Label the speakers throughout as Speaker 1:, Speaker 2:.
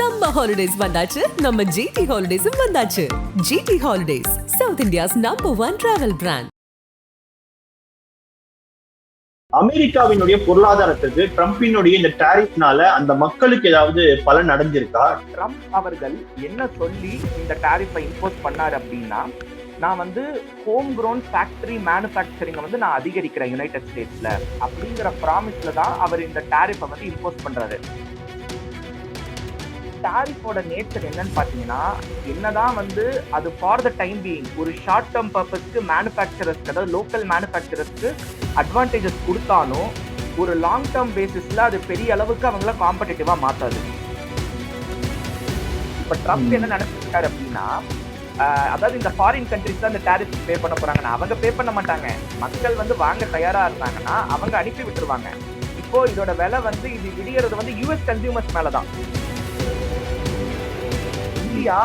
Speaker 1: சம்ம ஹாலிடேஸ் வந்தாச்சு. நம்ம ஜிடி ஹாலிடேஸும் வந்தாச்சு. GT holidays south India's number one travel brand
Speaker 2: அமெரிக்காவினுடைய பொருளாதாரத்துக்கு ட்ரம்பினுடைய இந்த டாரிஃப்னால அந்த மக்களுக்கு ஏதாவது பலன் அடைஞ்சிருக்கா?
Speaker 3: ட்ரம்ப் அவர்கள் என்ன சொல்லி இந்த டாரிஃபை இம்போஸ் பண்ணாரு அப்படின்னா நான் வந்து ஹோம் க்ரோன் ஃபேக்டரி மேனுஃபேக்சரிங்கை வந்து நான் அதிகரிக்கிறேன் யுனைடெட் ஸ்டேட்ஸ்ல அப்படிங்கிற ப்ராமிஸ்ல தான் அவர் இந்த டாரிஃபை வந்து இம்போஸ் பண்றாரு. டாரிஃபோட நேச்சர் என்னன்னு பார்த்தீங்கன்னா என்னதான் வந்து அது ஃபார் த டைம் பீயிங் ஒரு ஷார்ட் டேர்ம் பர்பஸ்க்கு மேனுஃபேக்சரர்ஸ்க்கு அதாவது லோக்கல் மேனுஃபேக்சரர்ஸ்க்கு அட்வான்டேஜஸ் கொடுத்தாலும் ஒரு லாங் டேர்ம் பேசிஸ்ல அது பெரிய அளவுக்கு அவங்கள காம்படிட்டிவா மாத்தாது. இப்ப ட்ரம்ப் என்ன நினைச்சிருக்காரு அப்படின்னா அதாவது இந்த ஃபாரின் கண்ட்ரிஸ் தான் இந்த டேரிஃப் பே பண்ண போறாங்கன்னா அவங்க பே பண்ண மாட்டாங்க. மக்கள் வந்து வாங்க தயாரா இருந்தாங்கன்னா அவங்க அனுப்பி விட்டுருவாங்க. இப்போ இதோட விலை வந்து இது விடியறது வந்து யூஎஸ் கன்சியூமர்ஸ் மேலதான். இந்தியா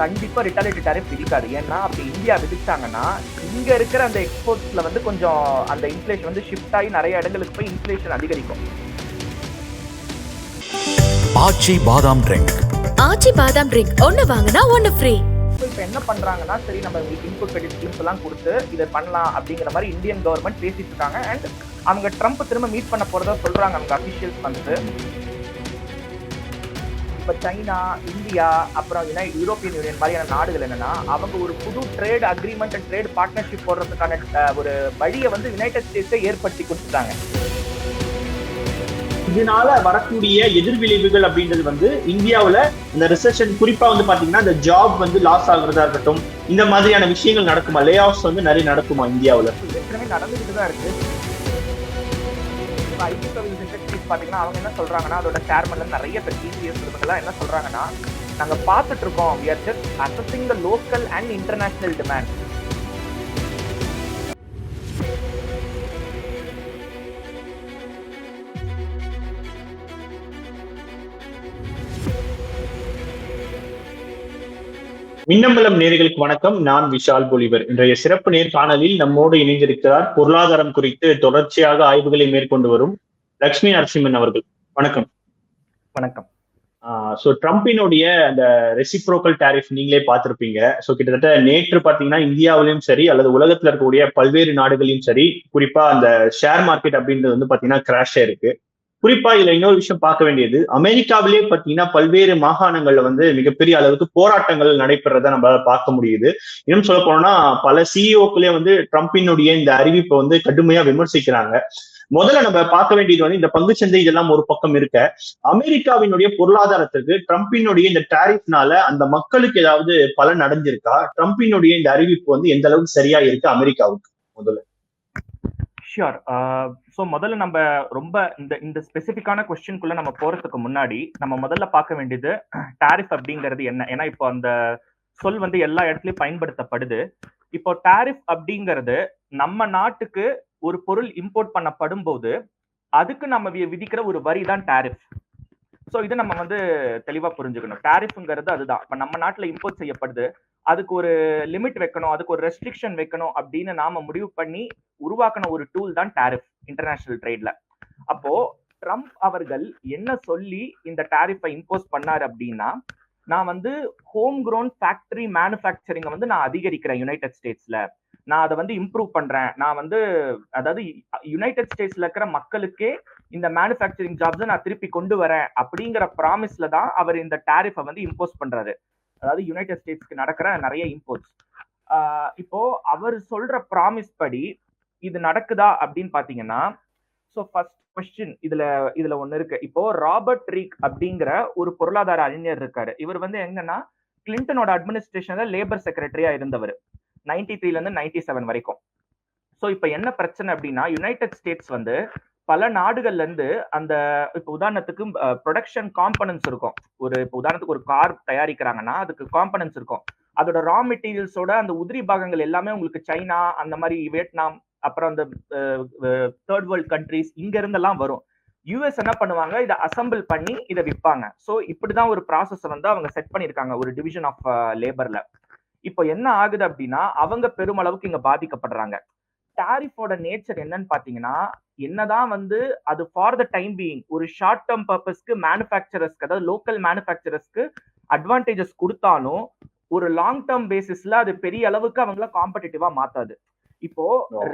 Speaker 3: கண்டிப்பா ரிட்டாலிட்டி டேரிஃப் விதிக்காது. ஏன்னா அப்படி இந்தியா விதிச்சாங்கன்னா இங்க இருக்கிற அந்த எக்ஸ்போர்ட்ஸ்ல வந்து கொஞ்சம் அந்த இன்ஃபிளேஷன் வந்து ஷிஃப்ட் ஆகி நிறைய இடங்களுக்கு போய் இன்ஃபிளேஷன் அதிகரிக்கும்.
Speaker 4: ஆச்சி பாதாம் ட்ரிங்க்
Speaker 5: ஆச்சி பாதாம் ட்ரிங்க் ஒன்னு வாங்கினா ஒன்னு ஃப்ரீ
Speaker 3: இப்போ என்ன பண்றாங்கன்னா சரி நம்ம உங்களுக்கு இன்புட் கிரெடிட் ஸ்கீம்ஸ் எல்லாம் கொடுத்து இதை பண்ணலாம் அப்படிங்கிற மாதிரி இந்தியன் கவர்மெண்ட் பேசிட்டு இருக்காங்க. அண்ட் அவங்க ட்ரம்ப் திரும்ப மீட் பண்ண போறதா சொல்றாங்க அவங்க அபிஷியல்ஸ் வந்து. இப்போ சைனா இந்தியா அப்புறம் யுனை யூரோப்பியன் யூனியன் மாதிரியான நாடுகள் என்னன்னா அவங்க ஒரு புது trade agreement and trade partnership போடுறதுக்கான ஒரு வழியை வந்து யுனைடெட் ஸ்டேட்ஸை ஏற்படுத்தி கொடுத்துட்டாங்க.
Speaker 2: இதனால வரக்கூடிய எதிர்விளைவுகள் அப்படின்றது வந்து இந்தியாவுல இந்த ரிசெஷன் குறிப்பா வந்து பாத்தீங்கன்னா இந்த ஜாப் வந்து லாஸ் ஆகுறதா இருக்கட்டும் இந்த மாதிரியான விஷயங்கள் நடக்குமா? லே ஆஃப்ஸ் வந்து நிறைய நடக்குமா இந்தியாவுல?
Speaker 3: ஏற்கனவே நடந்துகிட்டு தான் இருக்கு. ஐடி சர்வீஸ் அவங்க என்ன சொல்கிறாங்கன்னா அதோட சேர்மன்ல நிறைய பேர் டிசிஎஸ் இவங்கெல்லாம் என்ன சொல்கிறாங்கன்னா நாங்கள் பார்த்துட்டு இருக்கோம் we are just assessing the local and international demand
Speaker 2: Minnambalam நேர்களுக்கு வணக்கம். நான் விஷால் பொலிவர். இன்றைய சிறப்பு நேர்காணலில் நம்மோடு இணைந்திருக்கிறார் பொருளாதாரம் குறித்து தொடர்ச்சியாக ஆய்வுகளை மேற்கொண்டு வரும் லட்சுமி நரசிம்மன் அவர்கள். வணக்கம்.
Speaker 3: வணக்கம்.
Speaker 2: ஸோ ட்ரம்பினுடைய அந்த ரெசிப்ரோக்கல் டாரிஃப் நீங்களே பார்த்திருப்பீங்க. ஸோ கிட்டத்தட்ட நேற்று பார்த்தீங்கன்னா இந்தியாவிலும் சரி அல்லது உலகத்துல இருக்கக்கூடிய பல்வேறு நாடுகளையும் சரி குறிப்பா அந்த ஷேர் மார்க்கெட் அப்படின்றது வந்து பார்த்தீங்கன்னா கிராஷ் இருக்கு. குறிப்பா இதுல இன்னொரு விஷயம் பார்க்க வேண்டியது அமெரிக்காவிலே பார்த்தீங்கன்னா பல்வேறு மாகாணங்கள்ல வந்து மிகப்பெரிய அளவுக்கு போராட்டங்கள் நடைபெறத நம்ம பார்க்க முடியுது. இன்னும் சொல்ல போனோம்னா பல சிஇஓக்களே வந்து ட்ரம்பினுடைய இந்த அறிவிப்பை வந்து கடுமையா விமர்சிக்கிறாங்க. முதல்ல நம்ம பார்க்க வேண்டியது வந்து இந்த பங்குச்சந்தை இதெல்லாம் ஒரு பக்கம் இருக்க. அமெரிக்காவினுடைய பொருளாதாரத்துக்கு ட்ரம்பினுடைய இந்த டாரிஃப்னால அந்த மக்களுக்கு ஏதாவது பலன் அடைஞ்சிருக்கா? ட்ரம்பினுடைய இந்த அறிவிப்பு வந்து எந்த அளவுக்கு சரியா இருக்கு அமெரிக்காவுக்கு? முதல்ல.
Speaker 3: ஷியோர் ஸோ முதல்ல நம்ம ரொம்ப இந்த இந்த ஸ்பெசிஃபிக்கான கொஸ்டின்குள்ள நம்ம போறதுக்கு முன்னாடி நம்ம முதல்ல பார்க்க வேண்டியது டாரிஃப் அப்படிங்கிறது என்ன? ஏன்னா இப்போ அந்த சொல் வந்து எல்லா இடத்துலயும் பயன்படுத்தப்படுது. இப்போ டாரிஃப் அப்படிங்கிறது நம்ம நாட்டுக்கு ஒரு பொருள் இம்போர்ட் பண்ணப்படும் போது அதுக்கு நம்ம விதிக்கிற ஒரு வரி தான் டேரிஃப் ஸோ இதை நம்ம வந்து தெளிவாக புரிஞ்சுக்கணும். டேரிஃப்ங்கிறது அதுதான். இப்போ நம்ம நாட்டில் இம்போர்ட் செய்யப்படுது. அதுக்கு ஒரு லிமிட் வைக்கணும். அதுக்கு ஒரு ரெஸ்ட்ரிக்ஷன் வைக்கணும் அப்படின்னு நாம முடிவு பண்ணி உருவாக்கின ஒரு டூல் தான் டேரிஃப் இன்டர்நேஷனல் ட்ரேட்ல அப்போ ட்ரம்ப் அவர்கள் என்ன சொல்லி இந்த டாரிஃபை இம்போஸ் பண்ணாரு அப்படின்னா நான் வந்து ஹோம் க்ரோன் ஃபேக்டரி மேனுஃபேக்சரிங்கை வந்து நான் அதிகரிக்கிறேன் யுனைடெட் ஸ்டேட்ஸ்ல நான் அதை வந்து இம்ப்ரூவ் பண்றேன். நான் வந்து அதாவது யுனைடெட் ஸ்டேட்ஸ்ல இருக்கிற மக்களுக்கே இந்த மேனுஃபேக்சரிங் ஜாப்ஸை நான் திருப்பி கொண்டு வரேன் அப்படிங்கிற ப்ராமிஸ்ல தான் அவர் இந்த டேரிஃபை வந்து இம்போஸ் பண்றாரு. அதாவது யுனைடெட் ஸ்டேட்ஸ்க்கு நடக்கிற நிறைய இம்போர்ட்ஸ் இப்போ அவர் சொல்ற ப்ராமிஸ் படி இது நடக்குதா அப்படின்னு பாத்தீங்கன்னா ஸோ ஃபர்ஸ்ட் கொஸ்டின் இதுல இதுல ஒண்ணு இருக்கு. இப்போ ராபர்ட் ரீக் அப்படிங்கிற ஒரு பொருளாதார அறிஞர் இருக்காரு. இவர் வந்து எங்கன்னா கிளின்டனோட அட்மினிஸ்ட்ரேஷன்ல லேபர் செக்ரட்டரியா இருந்தவர். நைன்டி த்ரீலேருந்து நைன்டி செவன் வரைக்கும். ஸோ இப்போ என்ன பிரச்சனை அப்படின்னா யுனைடெட் ஸ்டேட்ஸ் வந்து பல நாடுகள்ல இருந்து அந்த இப்போ உதாரணத்துக்கு ப்ரொடக்ஷன் காம்பனன்ஸ் இருக்கும். ஒரு இப்போ உதாரணத்துக்கு ஒரு கார் தயாரிக்கிறாங்கன்னா அதுக்கு காம்பனன்ஸ் இருக்கும். அதோட ரா மெட்டீரியல்ஸோட அந்த உதிரி பாகங்கள் எல்லாமே உங்களுக்கு சைனா அந்த மாதிரி வியட்நாம் அப்புறம் அந்த தேர்ட் வேர்ல்ட் கண்ட்ரிஸ் இங்க இருந்தெல்லாம் வரும். யூஎஸ் என்ன பண்ணுவாங்க? இதை அசம்பிள் பண்ணி இதை விற்பாங்க ஸோ இப்படிதான் ஒரு ப்ராசஸ் வந்து அவங்க செட் பண்ணியிருக்காங்க. ஒரு டிவிஷன் ஆஃப் லேபர்ல இப்போ என்ன ஆகுது அப்படின்னா அவங்க பெருமளவுக்கு இங்க பாதிக்கப்படுறாங்க. டாரிஃபோட நேச்சர் என்னன்னு பாத்தீங்கன்னா என்னதான் வந்து அது ஃபார் த டைம் பீயிங் ஒரு ஷார்ட் டேர்ம் பர்பஸ்க்கு மேனுஃபேக்சரர்ஸ்க்கு அதாவது லோக்கல் மேனுஃபேக்சரர்ஸ்க்கு அட்வான்டேஜஸ் கொடுத்தாலும் ஒரு லாங் டேர்ம் பேசிஸ்ல அது பெரிய அளவுக்கு அவங்கள காம்படிட்டிவா மாத்தாது. இப்போ.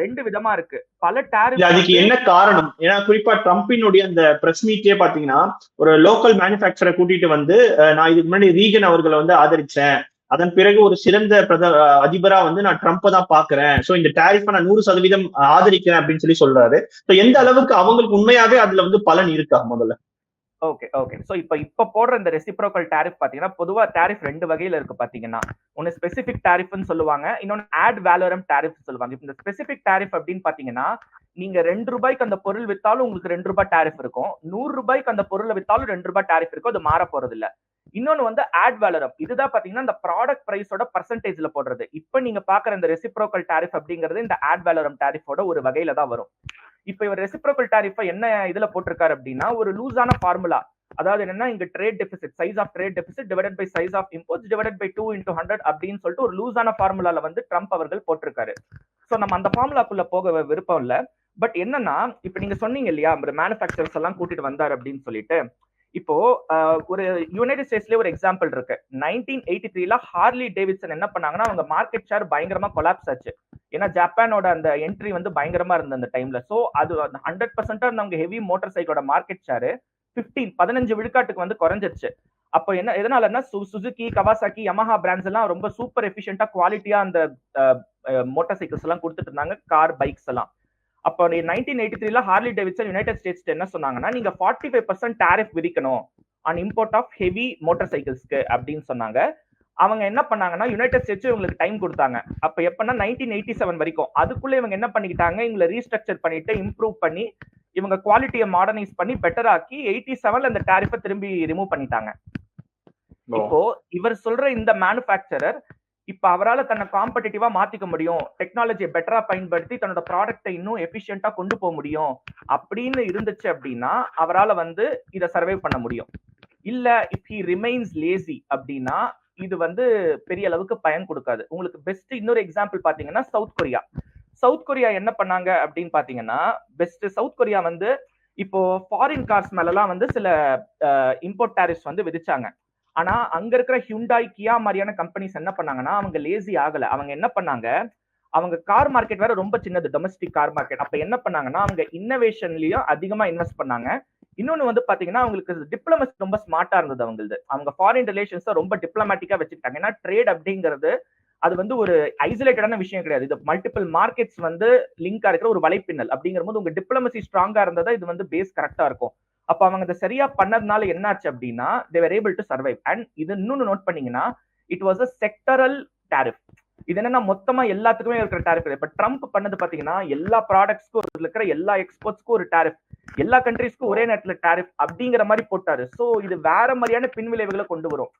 Speaker 3: ரெண்டு விதமா இருக்கு. பல
Speaker 2: இல்ல அதுக்கு
Speaker 3: டேரிஃப்
Speaker 2: என்ன காரணம்? ஏன்னா குறிப்பா ட்ரம்பினுடைய அந்த பிரஸ் மீட்லயே பாத்தீங்கன்னா ஒரு லோக்கல் மேனுஃபேக்சரை கூட்டிட்டு வந்து நான் இதுக்கு முன்னாடி ரீகன் அவர்களை வந்து ஆதரிச்சேன். அதன் பிறகு ஒரு சிறந்த பிரத அதிபரா வந்து நான் ட்ரம்ப்பை தான் பாக்குறேன் சோ இந்த டாரிஃப் நான் நூறு சதவீதம் ஆதரிக்கிறேன் அப்படின்னு சொல்லி சொல்றாரு. So, எந்த அளவுக்கு அவங்களுக்கு உண்மையாவே அதுல வந்து பலன் இருக்கா முதல்ல?
Speaker 3: ஓகே ஓகே சோ இப்போ இப்ப போடுற இந்த ரெசிப்ரோக்கல் டேரிஃப் பாத்தீங்கன்னா பொதுவா டேரிஃப் ரெண்டு வகையில இருக்கு பாத்தீங்கன்னா. ஒன்னு ஸ்பெசிபிக் டேரிஃப்னு சொல்லுவாங்க இன்னொன்னு ஆட் வேலோரம் டேரிஃப் சொல்லுவாங்க. இந்த ஸ்பெசிபிக் டாரிஃப் அப்படின்னு பாத்தீங்கன்னா நீங்க ரெண்டு ரூபாய்க்கு அந்த பொருள் வித்தாலும் உங்களுக்கு ரெண்டு ரூபாய் டேரிஃப் இருக்கும். நூறு ரூபாய்க்கு அந்த பொருளை வித்தாலும் ரெண்டு ரூபாய் டாரிஃப் இருக்கும். அது மாற போறது இல்ல இன்னொன்னு வந்து ஆட் வேலரம் இதுதான் பாத்தீங்கன்னா இந்த ப்ராடக்ட் பிரைஸோட பர்சன்டேஜ்ல போடுறது. இப்ப நீங்க பாக்குற இந்த ரெசிப்ரோக்கல் டாரிஃப் அப்படிங்கிறது இந்த ஆட் வேலரம் டேரிஃபோட ஒரு வகையில தான் வரும். இப்ப இவர் ரெசிப்ரோக்கல் டாரிஃபை என்ன இதுல போட்டிருக்காரு அப்படின்னா ஒரு லூஸான ஃபார்முலா அதாவது என்னன்னா இங்க trade deficit size of trade deficit divided by size of import divided by two into hundred அப்படின்னு சொல்லிட்டு ஒரு லூஸான ஃபார்முலால வந்து ட்ரம்ப் அவர்கள் போட்டிருக்காரு. சோ நம்ம அந்த ஃபார்முலாக்குள்ள போக விருப்பம் இல்ல. பட் என்னன்னா இப்ப நீங்க சொன்னீங்க இல்லையா ஒரு மேனுஃபேக்சரர்ஸ் எல்லாம் கூட்டிட்டு வந்தார் அப்படின்னு சொல்லிட்டு இப்போ ஒரு யுனைடெட் ஸ்டேட்ஸ்லயே ஒரு எக்ஸாம்பிள் இருக்கு. நைன்டீன் எயிட்டி த்ரீல ஹார்லி டேவிட்சன் என்ன பண்ணாங்கன்னா அவங்க மார்க்கெட் ஷேர் பயங்கரமா கொலாப்ஸ் ஆச்சு. ஏன்னா ஜப்பானோட அந்த என்ட்ரி வந்து பயங்கரமா இருந்த அந்த டைம்ல சோ அது ஹண்ட்ரட் பர்சன்டா இருந்தவங்க ஹெவி மோட்டார் சைக்கிளோட மார்க்கெட் ஷேர் 15 பதினஞ்சு விழுக்காட்டுக்கு வந்து குறைஞ்சிருச்சு. அப்போ என்ன எதனாலன்னா சு- சுசுகி கவாசாக்கி யமஹா பிராண்ட்ஸ் எல்லாம் ரொம்ப சூப்பர் எஃபிஷியன்டா குவாலிட்டியா அந்த மோட்டார் சைக்கிள்ஸ் எல்லாம் கொடுத்துட்டு இருந்தாங்க கார் பைக்ஸ் எல்லாம். அப்போ நைன்டீன் எயிட்டி த்ரீல ஹார்லி டேவிட்சன் யுனைடெட் ஸ்டேட்ஸ் என்ன சொன்னாங்கன்னா நீங்க forty five percent tariff விதிக்கணும் on import of heavy motor சைக்கிள்ஸ்க்கு அப்படின்னு சொன்னாங்க. அவங்க என்ன பண்ணாங்கன்னா யுனைடெட் ஸ்டேட்ஸ் இவங்களுக்கு டைம் கொடுத்தாங்க. அப்ப எப்பன்னா நைன்டீன் எயிட்டி செவன் வரைக்கும். அதுக்குள்ள இவங்க என்ன பண்ணிக்கிட்டாங்க இவங்களை ரீஸ்ட்ரக்சர் பண்ணிட்டு இம்ப்ரூவ் பண்ணி இவங்க குவாலிட்டியை மாடர்னைஸ் பண்ணி பெட்டர் ஆக்கி எயிட்டி செவன்ல அந்த டாரிஃபை திரும்பி ரிமூவ் பண்ணிட்டாங்க. இப்போ இவர் சொல்ற இந்த மேனுஃபேக்சரர் இப்ப அவரால் தன்னை காம்படிட்டிவா மாத்திக்க முடியும். டெக்னாலஜியை பெட்டரா பயன்படுத்தி தன்னோட ப்ராடக்ட்டை இன்னும் எஃபிஷியண்டா கொண்டு போக முடியும். அப்படின்னு இருந்துச்சு அப்படின்னா அவரால் வந்து இதை சர்வை பண்ண முடியும். இல்ல இப் ஹி ரிமைன்ஸ் லேசி அப்படின்னா இது வந்து பெரிய அளவுக்கு பயன் கொடுக்காது. உங்களுக்கு பெஸ்ட் இன்னொரு எக்ஸாம்பிள் பாத்தீங்கன்னா சவுத் கொரியா சவுத் கொரியா என்ன பண்ணாங்க அப்படின்னு பாத்தீங்கன்னா பெஸ்ட் சவுத் கொரியா வந்து இப்போ ஃபாரின் கார்ஸ் மேலலாம் வந்து சில இம்போர்ட் டாரிஃப்ஸ் வந்து விதிச்சாங்க. ஆனா அங்க இருக்கிற ஹியூண்டாய் கியா மாதிரியான கம்பெனிஸ் என்ன பண்ணாங்கன்னா அவங்க லேசி ஆகல. அவங்க என்ன பண்ணாங்க? அவங்க கார் மார்க்கெட் வேற ரொம்ப சின்னது டொமஸ்டிக் கார் மார்க்கெட் அப்ப என்ன பண்ணாங்கன்னா அவங்க இன்னோவேஷன்லயும் அதிகமா இன்வெஸ்ட் பண்ணாங்க. இன்னொன்னு வந்து பாத்தீங்கன்னா அவங்களுக்கு டிப்ளமசி ரொம்ப ஸ்மார்ட்டா இருந்தது அவங்களது. அவங்க ஃபாரின் ரிலேஷன்ஸ் ரொம்ப டிப்ளமேட்டிக்கா வச்சுக்கிட்டாங்க. ஏன்னா ட்ரேட் அப்படிங்கிறது அது வந்து ஒரு ஐசோலேட்டடான விஷயம் கிடையாது. இது மல்டிபிள் மார்க்கெட்ஸ் வந்து லிங்கா இருக்கிற ஒரு வலைப்பின்னல். அப்படிங்கிற போது உங்க டிப்ளமசி ஸ்ட்ராங்கா இருந்ததா இது வந்து பேஸ் கரெக்டா இருக்கும். அப்ப அவங்க அதை சரியா பண்ணதுனால என்னாச்சு அப்படின்னா they were able to survive and இது இன்னொன்னு நோட் பண்ணீங்கன்னா it was a sectoral tariff இது என்னன்னா மொத்தமா எல்லாத்துக்குமே இருக்கிற டேரிஃப் இப்ப ட்ரம்ப் பண்ணது பாத்தீங்கன்னா எல்லா ப்ராடக்ட்ஸ்க்கும் இருக்கிற எல்லா எக்ஸ்போர்ட்ஸ்க்கும் ஒரு டேரிஃப் எல்லா கண்ட்ரீஸ்க்கும் ஒரே நேரத்துல டாரிஃப் அப்படிங்கிற மாதிரி போட்டாரு. சோ இது வேற மாதிரியான பின்விளைவுகளை கொண்டு வரும்.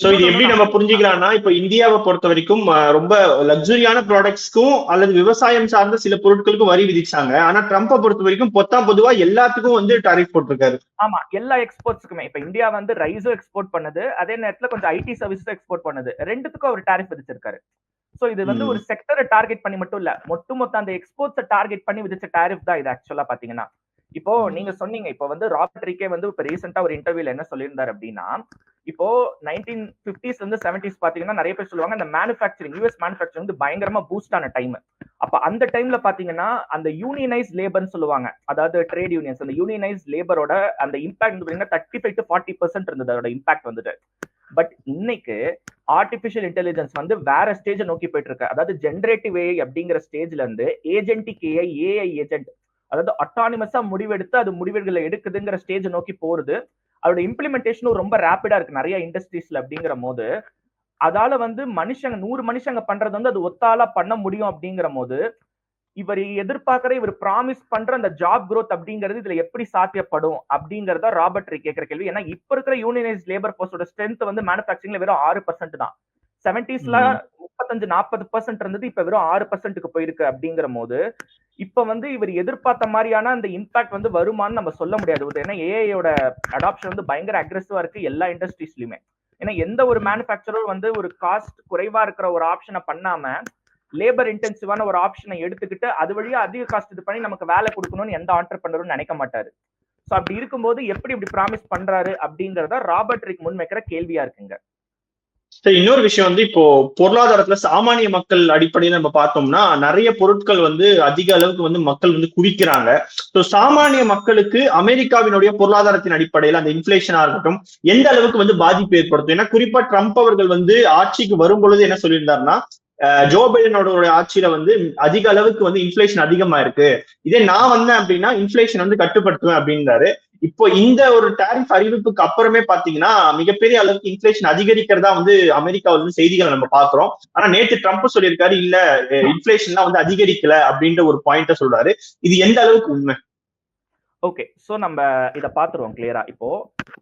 Speaker 2: சோ இது எப்படி நம்ம புரிஞ்சுக்கலாம்னா இப்ப இந்தியாவை பொறுத்த வரைக்கும் ரொம்ப லக்ஸுரியான ப்ராடக்ட்ஸ்க்கும் அல்லது விவசாயம் சார்ந்த சில பொருட்களுக்கும் வரி விதிச்சாங்க. ஆனா ட்ரம்ப்பை பொறுத்த வரைக்கும் பொத்தாம் பொதுவா எல்லாத்துக்கும் வந்து டாரிஃப் போட்டிருக்காரு.
Speaker 3: ஆமா எல்லா எக்ஸ்போர்ட்ஸ்க்குமே இப்ப இந்தியா வந்து ரைஸும் எக்ஸ்போர்ட் பண்ணுது. அதே நேரத்துல கொஞ்சம் ஐடி சர்வீஸும் எக்ஸ்போர்ட் பண்ணுது. ரெண்டுத்துக்கும் அவர் டாரிஃப் விதிச்சிருக்காரு. சோ இது வந்து. ஒரு செக்டரை டார்கெட் பண்ணி மட்டும் இல்ல மொத்த மொத்த அந்த எக்ஸ்போர்ட்ஸை டார்கெட் பண்ணி விதிச்ச டாரிஃப் தான் இது ஆக்சுவலா பாத்தீங்கன்னா இப்போ. நீங்க சொன்னீங்க இப்போ வந்து ராபர்ட் ரிக்கே வந்து இப்ப ரீசெண்டா ஒரு இன்டர்வியூல என்ன சொல்லியிருந்தாரு அப்படின்னா இப்போ நைன்டீன் பிப்டிஸ்ல இருந்து செவன்டிஸ் பாத்தீங்கன்னா நிறைய பேர் சொல்லுவாங்க இந்த மேனுஃபேக்சரிங் யூஎஸ் மேனுஃபேக்சரிங் வந்து பயங்கரமா பூஸ்ட் ஆன டைம் அப்ப அந்த டைம்ல பாத்தீங்கன்னா அந்த யூனியனைஸ் லேபர்னு சொல்லுவாங்க. அதாவது ட்ரேட் யூனியன்ஸ் அந்த யூனியனைஸ் லேபரோட அந்த இம்பாக்ட் வந்து பாத்தீங்கன்னா thirty five to forty percent இருந்தது அதோட இம்பாக்ட் வந்துட்டு. பட் இன்னைக்கு ஆர்டிபிஷியல் இன்டெலிஜென்ஸ் வந்து வேற ஸ்டேஜை நோக்கி போயிட்டு இருக்கு. அதாவது ஜென்ரேட்டிவ் ஏஐ அப்படிங்கிற ஸ்டேஜ்ல இருந்து ஏஜென்டிக் ஏஐ ஏஐ ஏஜென்ட் அதாவது அட்டானிமஸா முடிவெடுத்து அது முடிவுகளை எடுக்குதுங்கிற ஸ்டேஜ் நோக்கி போறது. அதோட இம்ப்ளிமெண்டேஷனும் ரொம்ப ரேப்பிடா இருக்கு. நிறைய இண்டஸ்ட்ரீஸ்ல அப்படிங்கிற போது. அதால வந்து மனுஷங்க நூறு மனுஷங்க பண்றது வந்து அது ஒத்தாலா பண்ண முடியும் அப்படிங்கிற போது இவர் எதிர்பார்க்கிற இவர் ப்ராமிஸ் பண்ற அந்த ஜாப் growth அப்படிங்கிறது இதுல எப்படி சாத்தியப்படும் அப்படிங்கறத ராபர்ட் ரே கேட்கிற கேள்வி. ஏன்னா இப்ப இருக்கிற யூனியனைஸ் லேபர் போர்ஸோட ஸ்ட்ரென்த் வந்து மேனுஃபேக்சரிங்ல வெறும் ஆறு பர்சன்ட் தான். செவன்டிஸ்ல. முப்பத்தஞ்சு நாற்பது பர்சன்ட் இருந்தது இப்ப வெறும் ஆறு பர்சன்ட்டுக்கு போயிருக்கு அப்படிங்கிற போது இப்ப வந்து இவர் எதிர்பார்த்த மாதிரியான அந்த இம்பாக்ட் வந்து வருமான்னு நம்ம சொல்ல முடியாது. ஏன்னா ஏஐயோட அடாப்ஷன் வந்து பயங்கர அக்ரெசிவா இருக்கு எல்லா இண்டஸ்ட்ரீஸ்லயுமே ஏன்னா எந்த ஒரு மேனுஃபேக்சரும் வந்து ஒரு காஸ்ட் குறைவா இருக்கிற ஒரு ஆப்ஷனை பண்ணாம லேபர் இன்டென்சிவான ஒரு ஆப்ஷனை எடுத்துக்கிட்டு அது வழியா அதிக காஸ்ட் இது பண்ணி நமக்கு வேலை கொடுக்கணும்னு எந்த ஆண்டர்பனரும் நினைக்க மாட்டாரு. ஸோ அப்படி இருக்கும்போது எப்படி இப்படி ப்ராமிஸ் பண்றாரு அப்படிங்கறத ராபர்ட் ரிக் முன்வைக்கிற கேள்வியா இருக்குங்க.
Speaker 2: சரி இன்னொரு விஷயம் வந்து இப்போ பொருளாதாரத்துல சாமானிய மக்கள் அடிப்படையில நம்ம பார்த்தோம்னா நிறைய பொருட்கள் வந்து அதிக அளவுக்கு வந்து மக்கள் வந்து குவிக்கிறாங்க. ஸோ சாமானிய மக்களுக்கு அமெரிக்காவினுடைய பொருளாதாரத்தின் அடிப்படையில் அந்த இன்ஃபிளேஷனா இருக்கட்டும் எந்த அளவுக்கு வந்து பாதிப்பு ஏற்படுத்தும்? ஏன்னா குறிப்பா ட்ரம்ப் அவர்கள் வந்து ஆட்சிக்கு வரும் பொழுது என்ன சொல்லியிருந்தாருன்னா ஜோ பைடனோட ஆட்சியில வந்து அதிக அளவுக்கு வந்து இன்ஃபிளேஷன் அதிகமா இருக்கு இதே நான் வந்தேன் அப்படின்னா இன்ஃபிளேஷன் வந்து கட்டுப்படுத்துவேன் அப்படின்றாரு இப்போ இந்த ஒரு டாரிஃப் அறிவிப்புக்கு அப்புறமே பாத்தீங்கன்னா மிகப்பெரிய அளவுக்கு இன்ஃபிளேஷன் அதிகரிக்கிறதா வந்து அமெரிக்காவில் வந்து செய்திகளை நம்ம பாக்குறோம். ஆனா நேத்து ட்ரம்ப் சொல்லியிருக்காரு இல்ல இன்ஃபிளேஷன்லாம் வந்து அதிகரிக்கல அப்படின்ற ஒரு பாயிண்ட சொல்றாரு. இது எந்த அளவுக்கு உண்மை?
Speaker 3: ஓகே சோ நம்ம இத பாத்துருவோம் கிளியரா இப்போ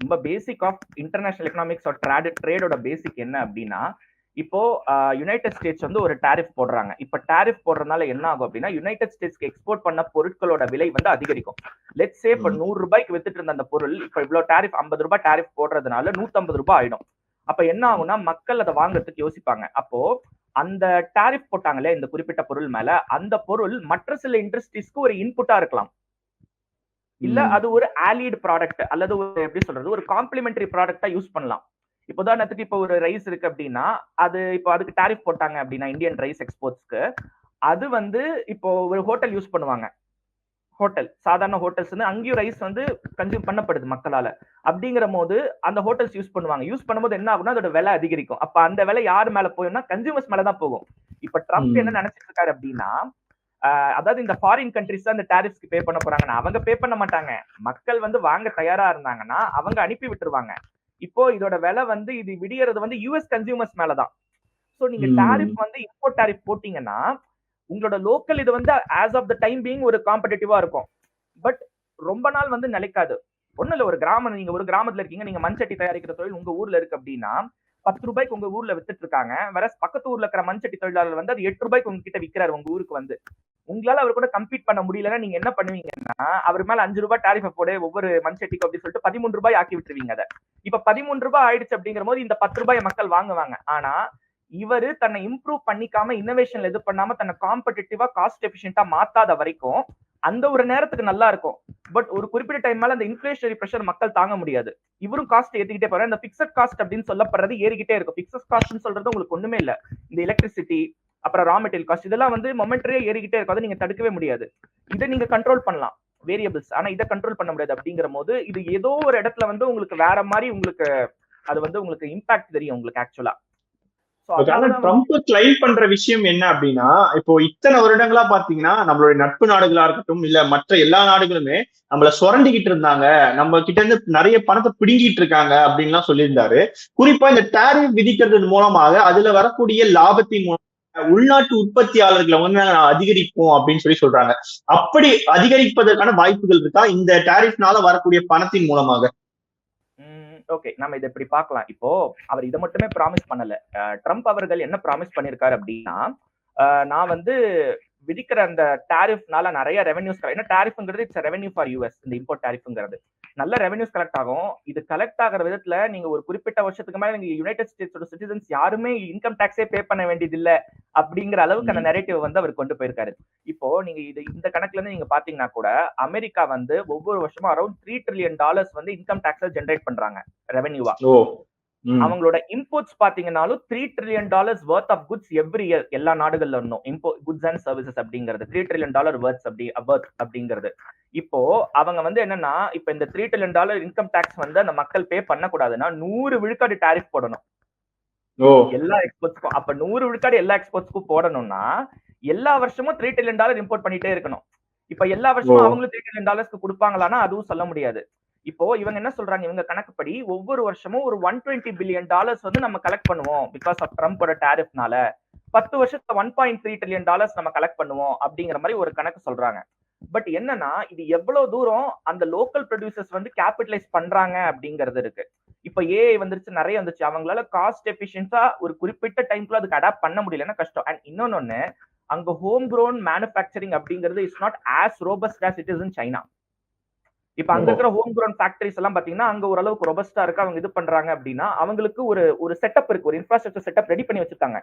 Speaker 3: ரொம்ப basic of international economics trade ட்ரேடோட basic என்ன அப்படின்னா இப்போ யுனைடெட் ஸ்டேட்ஸ் வந்து ஒரு டாரிஃப் போடுறாங்க. இப்ப டாரிஃப் போடுறதுனால என்ன ஆகும் அப்படின்னா யுனைடெட் ஸ்டேட்ஸ்க்கு எக்ஸ்போர்ட் பண்ண பொருட்களோட விலை வந்து அதிகரிக்கும். லெட்ஸ் சே இப்ப. நூறு ரூபாய்க்கு வித்துட்டு இருந்த அந்த பொருள் இப்ப இவ்வளவு டாரிஃப் ஐம்பது ரூபாய் டாரிஃப் போடுறதுனால நூத்தம்பது ரூபாய் ஆயிடும். அப்ப என்ன ஆகும்னா மக்கள் அதை வாங்குறதுக்கு யோசிப்பாங்க. அப்போ அந்த டாரிஃப் போட்டாங்களே இந்த குறிப்பிட்ட பொருள் மேல அந்த பொருள் மற்ற சில இண்டஸ்ட்ரீஸ்க்கு ஒரு இன்புட்டா இருக்கலாம். இல்ல. அது ஒரு ஆலிட் ப்ராடக்ட் அல்லது ஒரு எப்படி சொல்றது ஒரு காம்ப்ளிமெண்டரி ப்ராடக்டா யூஸ் பண்ணலாம். இப்போ உதாரணத்துக்கு இப்போ ஒரு ரைஸ் இருக்கு அப்படின்னா அது இப்போ அதுக்கு டாரிஃப் போட்டாங்க அப்படின்னா இந்தியன் ரைஸ் எக்ஸ்போர்ட்ஸ்க்கு அது வந்து இப்போ ஒரு ஹோட்டல் யூஸ் பண்ணுவாங்க. ஹோட்டல் சாதாரண ஹோட்டல்ஸ் வந்து அங்கேயும் ரைஸ் வந்து கன்சியூம் பண்ணப்படுது மக்களால. அப்படிங்கிற போது அந்த ஹோட்டல்ஸ் யூஸ் பண்ணுவாங்க. யூஸ் பண்ணும்போது என்ன ஆகும்னா அதோட விலை அதிகரிக்கும். அப்ப அந்த விலை யார் மேல போகும்னா கன்சியூமர்ஸ் மேல தான் போகும். இப்ப ட்ரம்ப். என்ன நினைச்சிட்டு இருக்காரு அப்படின்னா அதாவது இந்த ஃபாரின் கண்ட்ரிஸ் தான் இந்த டாரிஃப்ஸ்க்கு பே பண்ண போறாங்கன்னா அவங்க பே பண்ண மாட்டாங்க. மக்கள் வந்து வாங்க தயாரா இருந்தாங்கன்னா அவங்க அனுப்பி விட்டுருவாங்க. இப்போ இதோட விலை வந்து இது விடியறது வந்து யூஎஸ் கன்சியூமர்ஸ் மேலதான். சோ நீங்க. டாரிஃப் வந்து இம்போர்ட் டாரிஃப் போட்டீங்கன்னா உங்களோட லோக்கல் இது வந்து as of the time being ஒரு காம்படிட்டிவா இருக்கும். பட் ரொம்ப நாள் வந்து நிலைக்காது. ஒண்ணு இல்ல ஒரு கிராமம் நீங்க ஒரு கிராமத்துல இருக்கீங்க நீங்க மண்சட்டி தயாரிக்கிற தொழில் உங்க ஊர்ல இருக்கு அப்படின்னா பத்து ரூபாய்க்கு உங்க ஊர்ல வித்துட்டு இருக்காங்க வேற பக்கத்து ஊர்ல இருக்கிற மண்சட்டி தொழிலாளர் வந்து அது எட்டு ரூபாய்க்கு உங்ககிட்ட விக்கிறாரு உங்க ஊருக்கு வந்து. உங்களால அவர் கூட கம்ப்ளீட் பண்ண முடியலன்னா நீங்க என்ன பண்ணுவீங்கன்னா அவர் மேல அஞ்சு ரூபாய் டாரிஃபை போடு ஒவ்வொரு மண்சட்டிக்கு அப்படின்னு சொல்லிட்டு பதிமூணு ரூபாய் ஆக்கி விட்டுருவீங்க அதை. இப்ப பதிமூணு ரூபாய் ஆயிடுச்சு அப்படிங்கிற போது இந்த பத்து ரூபாய் மக்கள் வாங்குவாங்க. ஆனா இவரு தன்னை இம்ப்ரூவ் பண்ணிக்காம இன்னோவேஷன்ல இது பண்ணாம தன்னை காம்படிட்டிவா காஸ்ட் எஃபிஷியன்டா மாத்தாத வரைக்கும் அந்த ஒரு நேரத்துக்கு நல்லா இருக்கும். பட் ஒரு குறிப்பிட்ட டைம் மேல அந்த இன்ஃபிளேஷனரி ப்ரெஷர் மக்கள் தாங்க முடியாது. இவரும் காஸ்ட் ஏத்திக்கிட்டே போறாரு. இந்த பிக்சட் காஸ்ட் அப்படின்னு சொல்லப்படுறது ஏறிக்கிட்டே இருக்கும். பிக்சட் காஸ்ட்னு சொல்றது உங்களுக்கு ஒண்ணுமே இல்ல. இந்த எலக்ட்ரிசிட்டி அப்புறம் ரா மெட்டீரியல் காஸ்ட் இதெல்லாம் வந்து மொமெண்டரியா ஏறிக்கிட்டே இருக்கும் அதை நீங்க தடுக்கவே முடியாது. இதை நீங்க கண்ட்ரோல் பண்ணலாம். வேரியபிள்ஸ் ஆனா இதை கண்ட்ரோல் பண்ண முடியாது அப்படிங்கிற போது இது ஏதோ ஒரு இடத்துல வந்து உங்களுக்கு வேற மாதிரி உங்களுக்கு அது வந்து உங்களுக்கு இம்பாக்ட் தெரியும் உங்களுக்கு ஆக்சுவலா
Speaker 2: ட்ரம்ப் கிளைம் பண்ற விஷயம் என்ன அப்படின்னா இப்போ இத்தனை வருடங்களா பாத்தீங்கன்னா நம்மளுடைய நட்பு நாடுகளா இருக்கட்டும் இல்ல மற்ற எல்லா நாடுகளுமே நம்மள சுரண்டிக்கிட்டு இருந்தாங்க நம்ம கிட்ட இருந்து நிறைய பணத்தை பிடுங்கிட்டு இருக்காங்க அப்படின்லாம் சொல்லியிருந்தாரு. குறிப்பா இந்த டேரிஃப் விதிக்கிறது மூலமாக அதுல வரக்கூடிய லாபத்தின் மூலமாக உள்நாட்டு உற்பத்தியாளர்களை வந்து அதிகரிப்போம் அப்படின்னு சொல்லி சொல்றாங்க. அப்படி அதிகரிப்பதற்கான வாய்ப்புகள் இருக்கா? இந்த டேரிஃப்னால வரக்கூடிய பணத்தின் மூலமாக.
Speaker 3: ஓகே நம்ம இதை இப்படி பார்க்கலாம். இப்போ அவர் இதை மட்டுமே ப்ராமிஸ் பண்ணல. ட்ரம்ப் அவர்கள் என்ன ப்ராமிஸ் பண்ணிருக்காரு அப்படின்னா நான் வந்து விதிக்கிற அந்த டாரிஃப்னால நிறைய ரெவன்யூஸ் ஏன்னா டாரிஃப்ங்கிறது இட்ஸ் ரெவன்யூ ஃபார் யூஎஸ் இந்த இம்போர்ட் டாரிஃப்ங்கிறது நல்ல ரெவன்யூஸ் கலெக்ட் ஆகும். இது கலெக்ட் ஆகிற விதத்துல நீங்க ஒரு குறிப்பிட்ட வருஷத்துக்கு மேல நீங்க யுனைடெட் ஸ்டேட்ஸோட சிட்டிசன்ஸ் யாருமே இன்கம் டாக்ஸே பே பண்ண வேண்டியது இல்ல அப்படிங்கிற அளவுக்கு அந்த நெரேட்டிவ் வந்து அவர் கொண்டு போயிருக்காரு. இப்போ நீங்க இது இந்த கணக்குல இருந்து நீங்க பாத்தீங்கன்னா கூட அமெரிக்கா வந்து ஒவ்வொரு வருஷமும் அரௌண்ட் த்ரீ ட்ரில்லியன் டாலர்ஸ் வந்து இன்கம் டாக்ஸை ஜென்ரேட் பண்றாங்க ரெவன்யூவா. அவங்களோட imports பாத்தீங்கன்னாலும் three trillion dollars worth of goods every year எல்லா நாடுகள்ல இருந்தும். இம்போ குட்ஸ் அண்ட் சர்வீசஸ் அப்படிங்கிறது. த்ரீ ட்ரில்லியன் டாலர் வர்த்ஸ் அப்படி வர்த் அப்படிங்கிறது. இப்போ அவங்க வந்து என்னன்னா இப்ப இந்த three trillion dollar income tax வந்து அந்த மக்கள் பே பண்ணக்கூடாதுன்னா நூறு விழுக்காடு டாரிஃப் போடணும். எல்லா எக்ஸ்போர்ட்ஸ்க்கும் அப்ப நூறு விழுக்காடு எல்லா எக்ஸ்போர்ட்ஸ்க்கும் போடணும்னா எல்லா வருஷமும் த்ரீ ட்ரில்லியன் டாலர் இம்போர்ட் பண்ணிட்டே இருக்கணும். இப்ப எல்லா வருஷமும். அவங்களும் த்ரீ ட்ரில்லியன் டாலர்ஸ்க்கு கொடுப்பாங்களான்னா அதுவும் சொல்ல முடியாது. இப்போ இவங்க என்ன சொல்றாங்க? இவங்க கணக்குப்படி ஒவ்வொரு வருஷமும் ஒரு ஒன் டுவெண்ட்டி பில்லியன் டாலர்ஸ் வந்து நம்ம கலெக்ட் பண்ணுவோம் பிகாஸ் ஆஃப் ட்ரம்ப்போட டேரிஃப்னால பத்து வருஷத்துல one point three trillion dollars நம்ம கலெக்ட் பண்ணுவோம் அப்படிங்கிற மாதிரி ஒரு கணக்கு சொல்றாங்க. பட் என்னன்னா இது எவ்வளவு தூரம் அந்த லோக்கல் ப்ரொடியூசர்ஸ் வந்து கேபிட்டலைஸ் பண்றாங்க அப்படிங்கிறது இருக்கு. இப்ப ஏஐ வந்துருச்சு நிறைய வந்துச்சு. அவங்களால காஸ்ட் எஃபிஷியன்ஸா ஒரு குறிப்பிட்ட டைம்க்குள்ள அதுக்கு அடாப்ட் பண்ண முடியலன்னா கஷ்டம். அண்ட் இன்னொன்னு அங்க ஹோம் க்ரோன் மேனுஃபேக்சரிங் அப்படிங்கிறது is not as robust as it is in China இப்ப அங்க. இருக்கிற ஹோம் க்ரோன் ஃபேக்டரிஸ் எல்லாம் பாத்தீங்கன்னா அங்க ஓரளவுக்கு ரொபஸ்டா இருக்கு அவங்க இது பண்றாங்க அப்படின்னா அவங்களுக்கு ஒரு ஒரு செட்டப் இருக்கு ஒரு இன்ஃப்ராஸ்ட்ரக்சர் செட்டப் ரெடி பண்ணி வச்சிருக்காங்க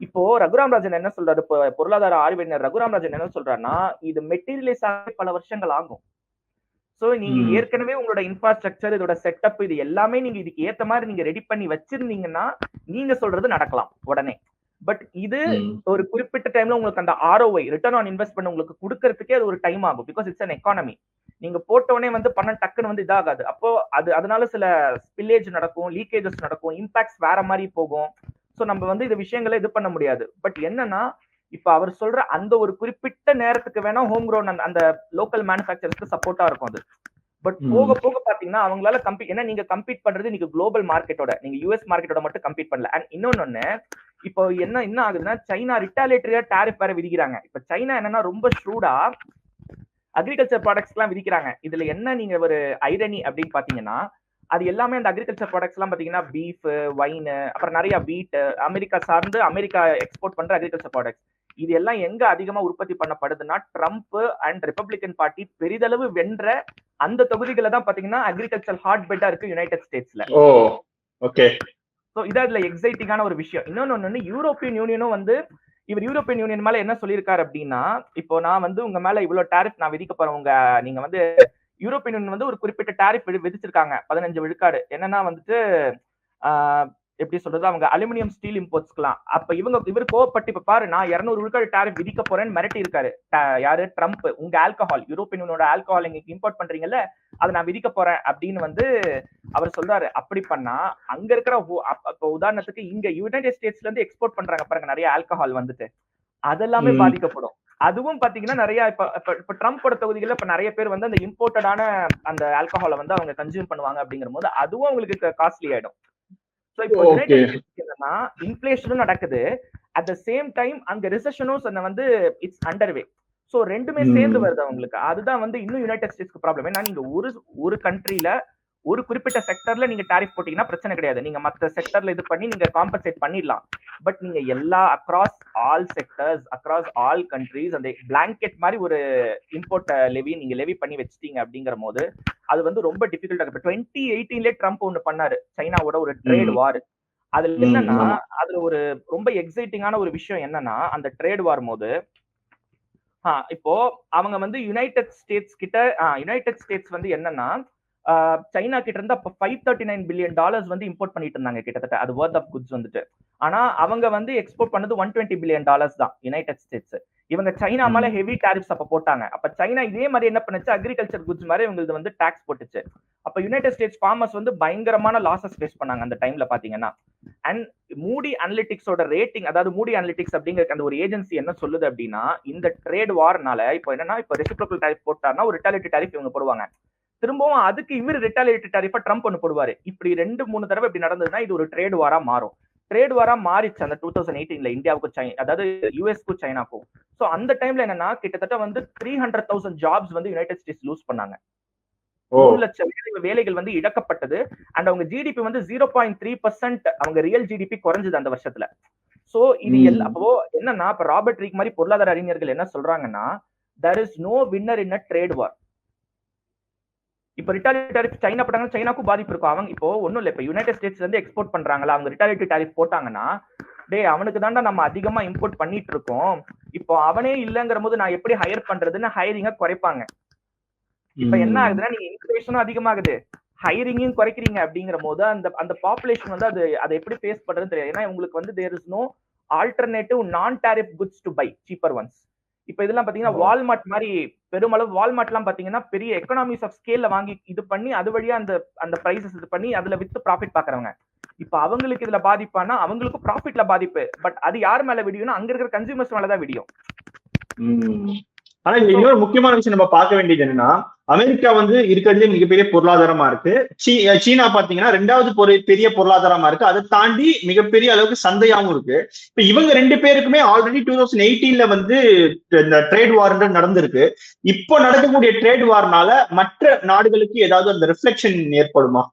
Speaker 3: இப்போ ரகுராம் ராஜன் என்ன சொல்றாரு பொருளாதார ஆய்வினர் ரகுராம் ராஜன் என்ன சொல்றாருன்னா இது மெட்டீரியலைஸ் ஆக பல வருஷங்கள் ஆகும் சோ நீங்க. ஏற்கனவே உங்களோட இன்ஃப்ராஸ்ட்ரக்சர் இதோட செட்டப் இது எல்லாமே நீங்க இதுக்கு ஏத்த மாதிரி நீங்க ரெடி பண்ணி வச்சிருந்தீங்கன்னா நீங்க சொல்றது நடக்கலாம் உடனே பட் இது. ஒரு குறிப்பிட்ட டைம்ல உங்களுக்கு அந்த ஆர்ஓஐ ரிட்டர்ன் ஆன் இன்வெஸ்ட்மெண்ட் உங்களுக்கு கொடுக்கறதுக்கே அது ஒரு டைம் ஆகும் பிகாஸ் இட்ஸ் அன் எக்கானமி நீங்க போட்டோடனே வந்து பணம் டக்குன்னு வந்து இதாகாது. அப்போ அது அதனால சில ஸ்பில்லேஜ் நடக்கும் லீக்கேஜஸ் நடக்கும் இம்பாக்ட்ஸ் வேற மாதிரி போகும். சோ நம்ம வந்து இந்த விஷயங்களை இது பண்ண முடியாது. பட் என்னன்னா இப்ப அவர் சொல்ற அந்த ஒரு குறிப்பிட்ட நேரத்துக்கு வேணா ஹோம் க்ரோன் அந்த அந்த லோக்கல் மேனுஃபேக்சர்ஸ்க்கு சப்போர்ட்டா இருக்கும் அது. பட். போக போக பாத்தீங்கன்னா அவங்களால கம்பீட் ஏன்னா நீங்க கம்பீட் பண்றது நீங்க குளோபல் மார்க்கெட்டோட நீங்க யூஎஸ் மார்க்கெட்டோட மட்டும் கம்பீட் பண்ணல. அண்ட் இன்னொன்னு இப்போ என்ன என்ன ஆகுதுன்னா சைனா ரிட்டாலேட்டரியா டாரிஃப் வேற விதிக்கிறாங்க. இப்ப சைனா என்னன்னா ரொம்ப ஷூடா அக்ரிகல்ச்சர் ப்ராடக்ட்ஸ் எல்லாம் விதிக்கிறாங்க இதுல என்ன நீங்க ஒரு ஐரணி அப்படின்னு பாத்தீங்கன்னா அது எல்லாமே அந்த அக்ரிகல்ச்சர் ப்ராடக்ட்ஸ் எல்லாம் பாத்தீங்கன்னா பீஃப் வைன் அப்புறம் நிறைய வீட் அமெரிக்கா சார்ந்து அமெரிக்கா எக்ஸ்போர்ட் பண்ற அக்ரிகல்ச்சர் ப்ராடக்ட்ஸ் இது எல்லாம் எங்க அதிகமா உற்பத்தி பண்ணப்படுதுன்னா ட்ரம்ப் அண்ட் ரிப்பப்ளிகன் பார்ட்டி பெரிதளவு வென்ற அந்த தொகுதிகளை தான் பாத்தீங்கன்னா அக்ரிகல்ச்சர் ஹாட் பெட்டா இருக்கு யுனைடெட் ஸ்டேட்ஸ்ல
Speaker 2: ஓகே
Speaker 3: சோ இதான் இதுல எக்ஸைட்டிங்கான ஒரு விஷயம். இன்னொன்னு ஒண்ணு யூரோப்பியன் யூனியனும் வந்து இவர் யூரோப்பியன் யூனியன் மேல என்ன சொல்லியிருக்காரு அப்படின்னா இப்போ நான் வந்து உங்க மேல இவ்வளவு டாரிஃப் நான் விதிக்க போறேன். உங்க நீங்க வந்து யூரோப்பியன் யூனியன் வந்து ஒரு குறிப்பிட்ட டாரிஃப் விதிச்சிருக்காங்க. பதினஞ்சு விழுக்காடு. என்னன்னா வந்துட்டு ஆஹ், எப்படி சொல்றது அவங்க அலுமினியம் ஸ்டீல் இம்போர்ட்ஸ்க்குலாம் அப்ப இவங்க இவர் கோவப்பட்டு இப்ப பாரு நான் இருநூறு விழுக்காடு டாரிஃப் விதிக்க போறேன்னு மிரட்டி இருக்காரு யாரு? ட்ரம்ப் உங்க ஆல்கஹால் யூரோப்பியன் யூனியனோட ஆல்கஹால் நீங்க இம்போர்ட் பண்றீங்கல்ல அதை நான் விதிக்க போறேன் அப்படின்னு வந்து அவர் சொல்றாரு. அப்படி பண்ணா அங்க இருக்கிற உதாரணத்துக்கு இங்க யுனைடெட் ஸ்டேட்ஸ்ல இருந்து எக்ஸ்போர்ட் பண்றாங்க பாருங்க நிறைய ஆல்கஹால் வந்துட்டு. அதெல்லாமே. பாதிக்கப்படும். அதுவும் பாத்தீங்கன்னா நிறைய இப்ப இப்ப ட்ரம்போட தொகுதிகள்ல இப்ப நிறைய பேர் வந்து அந்த இம்போர்ட்டடான அந்த ஆல்கஹாலை வந்து அவங்க கன்சியூம் பண்ணுவாங்க அப்படிங்கிற போது அதுவும் அவங்களுக்கு காஸ்ட்லி ஆயிடும். சோ இப்போ என்னன்னா இன்ஃபிளேஷனும் நடக்குது. அட் த சேம் டைம் அங்க ரிசெஷனும் வந்து இட்ஸ் அண்டர்வே சோ ரெண்டுமே. சேர்ந்து வருது அவங்களுக்கு. அதுதான் வந்து இன்னும் யுனைடெட் ஸ்டேட்ஸ்க்கு ப்ராப்ளம் ஏன்னா நீங்க ஒரு ஒரு கண்ட்ரில ஒரு குறிப்பிட்ட செக்டர்ல நீங்க டாரிஃப் போட்டீங்கன்னா பிரச்சனை கிடையாது. நீங்க மத்த செக்டர்ல இது பண்ணி நீங்க காம்பன்சேட் பண்ணிடலாம். பட் நீங்க எல்லா across all sectors across all countries அந்த பிளாங்கெட் மாதிரி ஒரு இம்போர்ட் லெவி நீங்க லெவி பண்ணி வச்சிட்டீங்க அப்படிங்கிற போது அது வந்து ரொம்ப டிஃபிகல்ட்டா இருக்கு இப்போ டுவெண்ட்டி எயிட்டீன்லேயே ட்ரம்ப் ஒன்னு பண்ணாரு. சைனாவோட ஒரு ட்ரேட். வார் அதுல என்னன்னா. அதுல ஒரு ரொம்ப எக்ஸைட்டிங்கான ஒரு விஷயம் என்னன்னா அந்த ட்ரேட் வார் போது இப்போ அவங்க வந்து யுனைடெட் ஸ்டேட்ஸ் கிட்ட யுனைடெட் ஸ்டேட்ஸ் வந்து என்னன்னா சைனா கிட்ட இருந்து அப்ப five thirty nine billion dollars வந்து இம்போர்ட் பண்ணிட்டு இருந்தாங்க கிட்டத்தட்ட. அது வர்த் ஆஃப் குட்ஸ் வந்துட்டு. ஆனா அவங்க வந்து எக்ஸ்போர்ட் பண்ணது ஒன் டுவெண்ட்டி பில்லியன் டாலர்ஸ் தான் யுனைடெட் ஸ்டேட்ஸ் இவங்க சைனா மேல ஹெவி டாரிஃப்ஸ் அப்ப போட்டாங்க. அப்ப சைனா இதே மாதிரி என்ன பண்ணுச்சு? அக்ரிகல்ச்சர் குட்ஸ் மாதிரி இவங்களுக்கு வந்து டாக்ஸ் போட்டுச்சு. அப்ப யுனைடெட் ஸ்டேட்ஸ் ஃபார்மர்ஸ் வந்து பயங்கரமான லாசஸ் ஃபேஸ் பண்ணாங்க அந்த டைம்ல பாத்தீங்கன்னா. அண்ட் மூடி அனலிட்டிக்ஸோட ரேட்டிங் அதாவது மூடி அனலிட்டிக்ஸ் அப்படிங்கிற அந்த ஒரு ஏஜென்சி என்ன சொல்லுது அப்படின்னா இந்த ட்ரேட் வார்னால இப்போ என்னன்னா இப்போ ரெசிப்ரோக்கல் டாரிஃப் போட்டாருன்னா ஒரு ரிட்டாலிட்டி டாரிஃப் இவங்க போடுவாங்க. திரும்பவும் அதுக்கு இவர் ரிட்டாலிட்டி டாரிஃபா ட்ரம்ப் ஒன்று போடுவாரு. இப்படி ரெண்டு மூணு தடவை இப்படி நடந்ததுன்னா இது ஒரு ட்ரேட் வாரா மாறும். ட்ரேட் வாரா மாறிச்சு அந்த டூ தௌசண்ட் எயிட்டீன்ல இந்தியாவுக்கும் சைனா அதாவது யூஎஸ்க்கும் சைனாக்கும் ஸோ அந்த டைம்ல என்னன்னா கிட்டத்தட்ட வந்து த்ரீ ஹண்ட்ரட் தௌசண்ட் ஜாப்ஸ் வந்து யுனைடெட் ஸ்டேட்ஸ் லூஸ் பண்ணாங்க. மூணு லட்சம் வேலை- வேலைகள் வந்து இழக்கப்பட்டது. அண்ட் அவங்க ஜிடிபி வந்து ஜீரோ பாயிண்ட் த்ரீ பர்சன்ட் அவங்க ரியல் ஜிடிபி குறைஞ்சது அந்த வருஷத்துல. சோ இது. எல்லா அப்போ என்னன்னா இப்ப ராபர்ட் ரீக் மாதிரி பொருளாதார அறிஞர்கள் என்ன சொல்றாங்கன்னா there is no winner in a trade war இப்ப ரிட்டாலிட்டி டாரிஃப் சைனா போட்டாங்க சைனாக்கும் பாதிப்பு இருக்கும். அவங்க இப்போ ஒண்ணும் இல்ல. இப்ப யுனைடெட் ஸ்டேட்ஸ்ல இருந்து எக்ஸ்போர்ட் பண்றாங்களா? அவங்க ரிட்டாலிட்டி டாரிஃப் போட்டாங்கன்னா டேய் அவனுக்கு தாண்டா நம்ம அதிகமா இம்போர்ட் பண்ணிட்டு இருக்கோம். இப்போ அவனே இல்லங்கிற போது நான் எப்படி ஹையர் பண்றதுன்னு ஹையரிங்க குறைப்பாங்க. இப்ப என்ன ஆகுதுன்னா நீங்க இன்ஃபிளேஷனும் அதிகமாகுது. ஹைரிங்கையும் குறைக்கிறீங்க அப்படிங்கிற போது அந்த அந்த பாப்புலேஷன் வந்து அது அதை எப்படி ஃபேஸ் பண்றதுன்னு தெரியாது. ஏன்னா உங்களுக்கு வந்து there is no alternative non tariff goods to buy cheaper ones இப்ப இதெல்லாம் பாத்தீங்கன்னா. வால்மார்ட் மாதிரி பெருமளவு வால்மார்ட்லாம் பாத்தீங்கன்னா பெரிய எக்கனாமிஸ் ஆஃப் ஸ்கேல்ல வாங்கி இது பண்ணி அது வழியா அந்த அந்த பிரைசஸ் இது பண்ணி அதுல வித்து ப்ராஃபிட் பாக்குறவங்க இப்ப அவங்களுக்கு இதுல பாதிப்பானா அவங்களுக்கும் ப்ராஃபிட்ல பாதிப்பு பட் அது யார் மேல விடியும்னா அங்க இருக்கிற கன்சியூமர்ஸ் மேலதான் விடியும்
Speaker 2: ம். ஆனா இன்னொரு முக்கியமான விஷயம் நம்ம பார்க்க வேண்டியது என்னன்னா அமெரிக்கா வந்து இருக்கிறதுலே மிகப்பெரிய பொருளாதாரமா இருக்கு. சீ- சீனா பாத்தீங்கன்னா ரெண்டாவது பொரு- பெரிய பொருளாதாரமா இருக்கு. அதை தாண்டி மிகப்பெரிய அளவுக்கு சந்தையாகவும் இருக்கு. இப்ப இவங்க ரெண்டு பேருக்குமே ஆல்ரெடி டூ தௌசண்ட் எயிட்டீன்ல வந்து இந்த ட்ரேட் வார்ன்றது நடந்திருக்கு. இப்போ நடக்கக்கூடிய ட்ரேட் வார்னால மற்ற நாடுகளுக்கு ஏதாவது அந்த ரிஃப்ளெக்ஷன் ஏற்படுமா?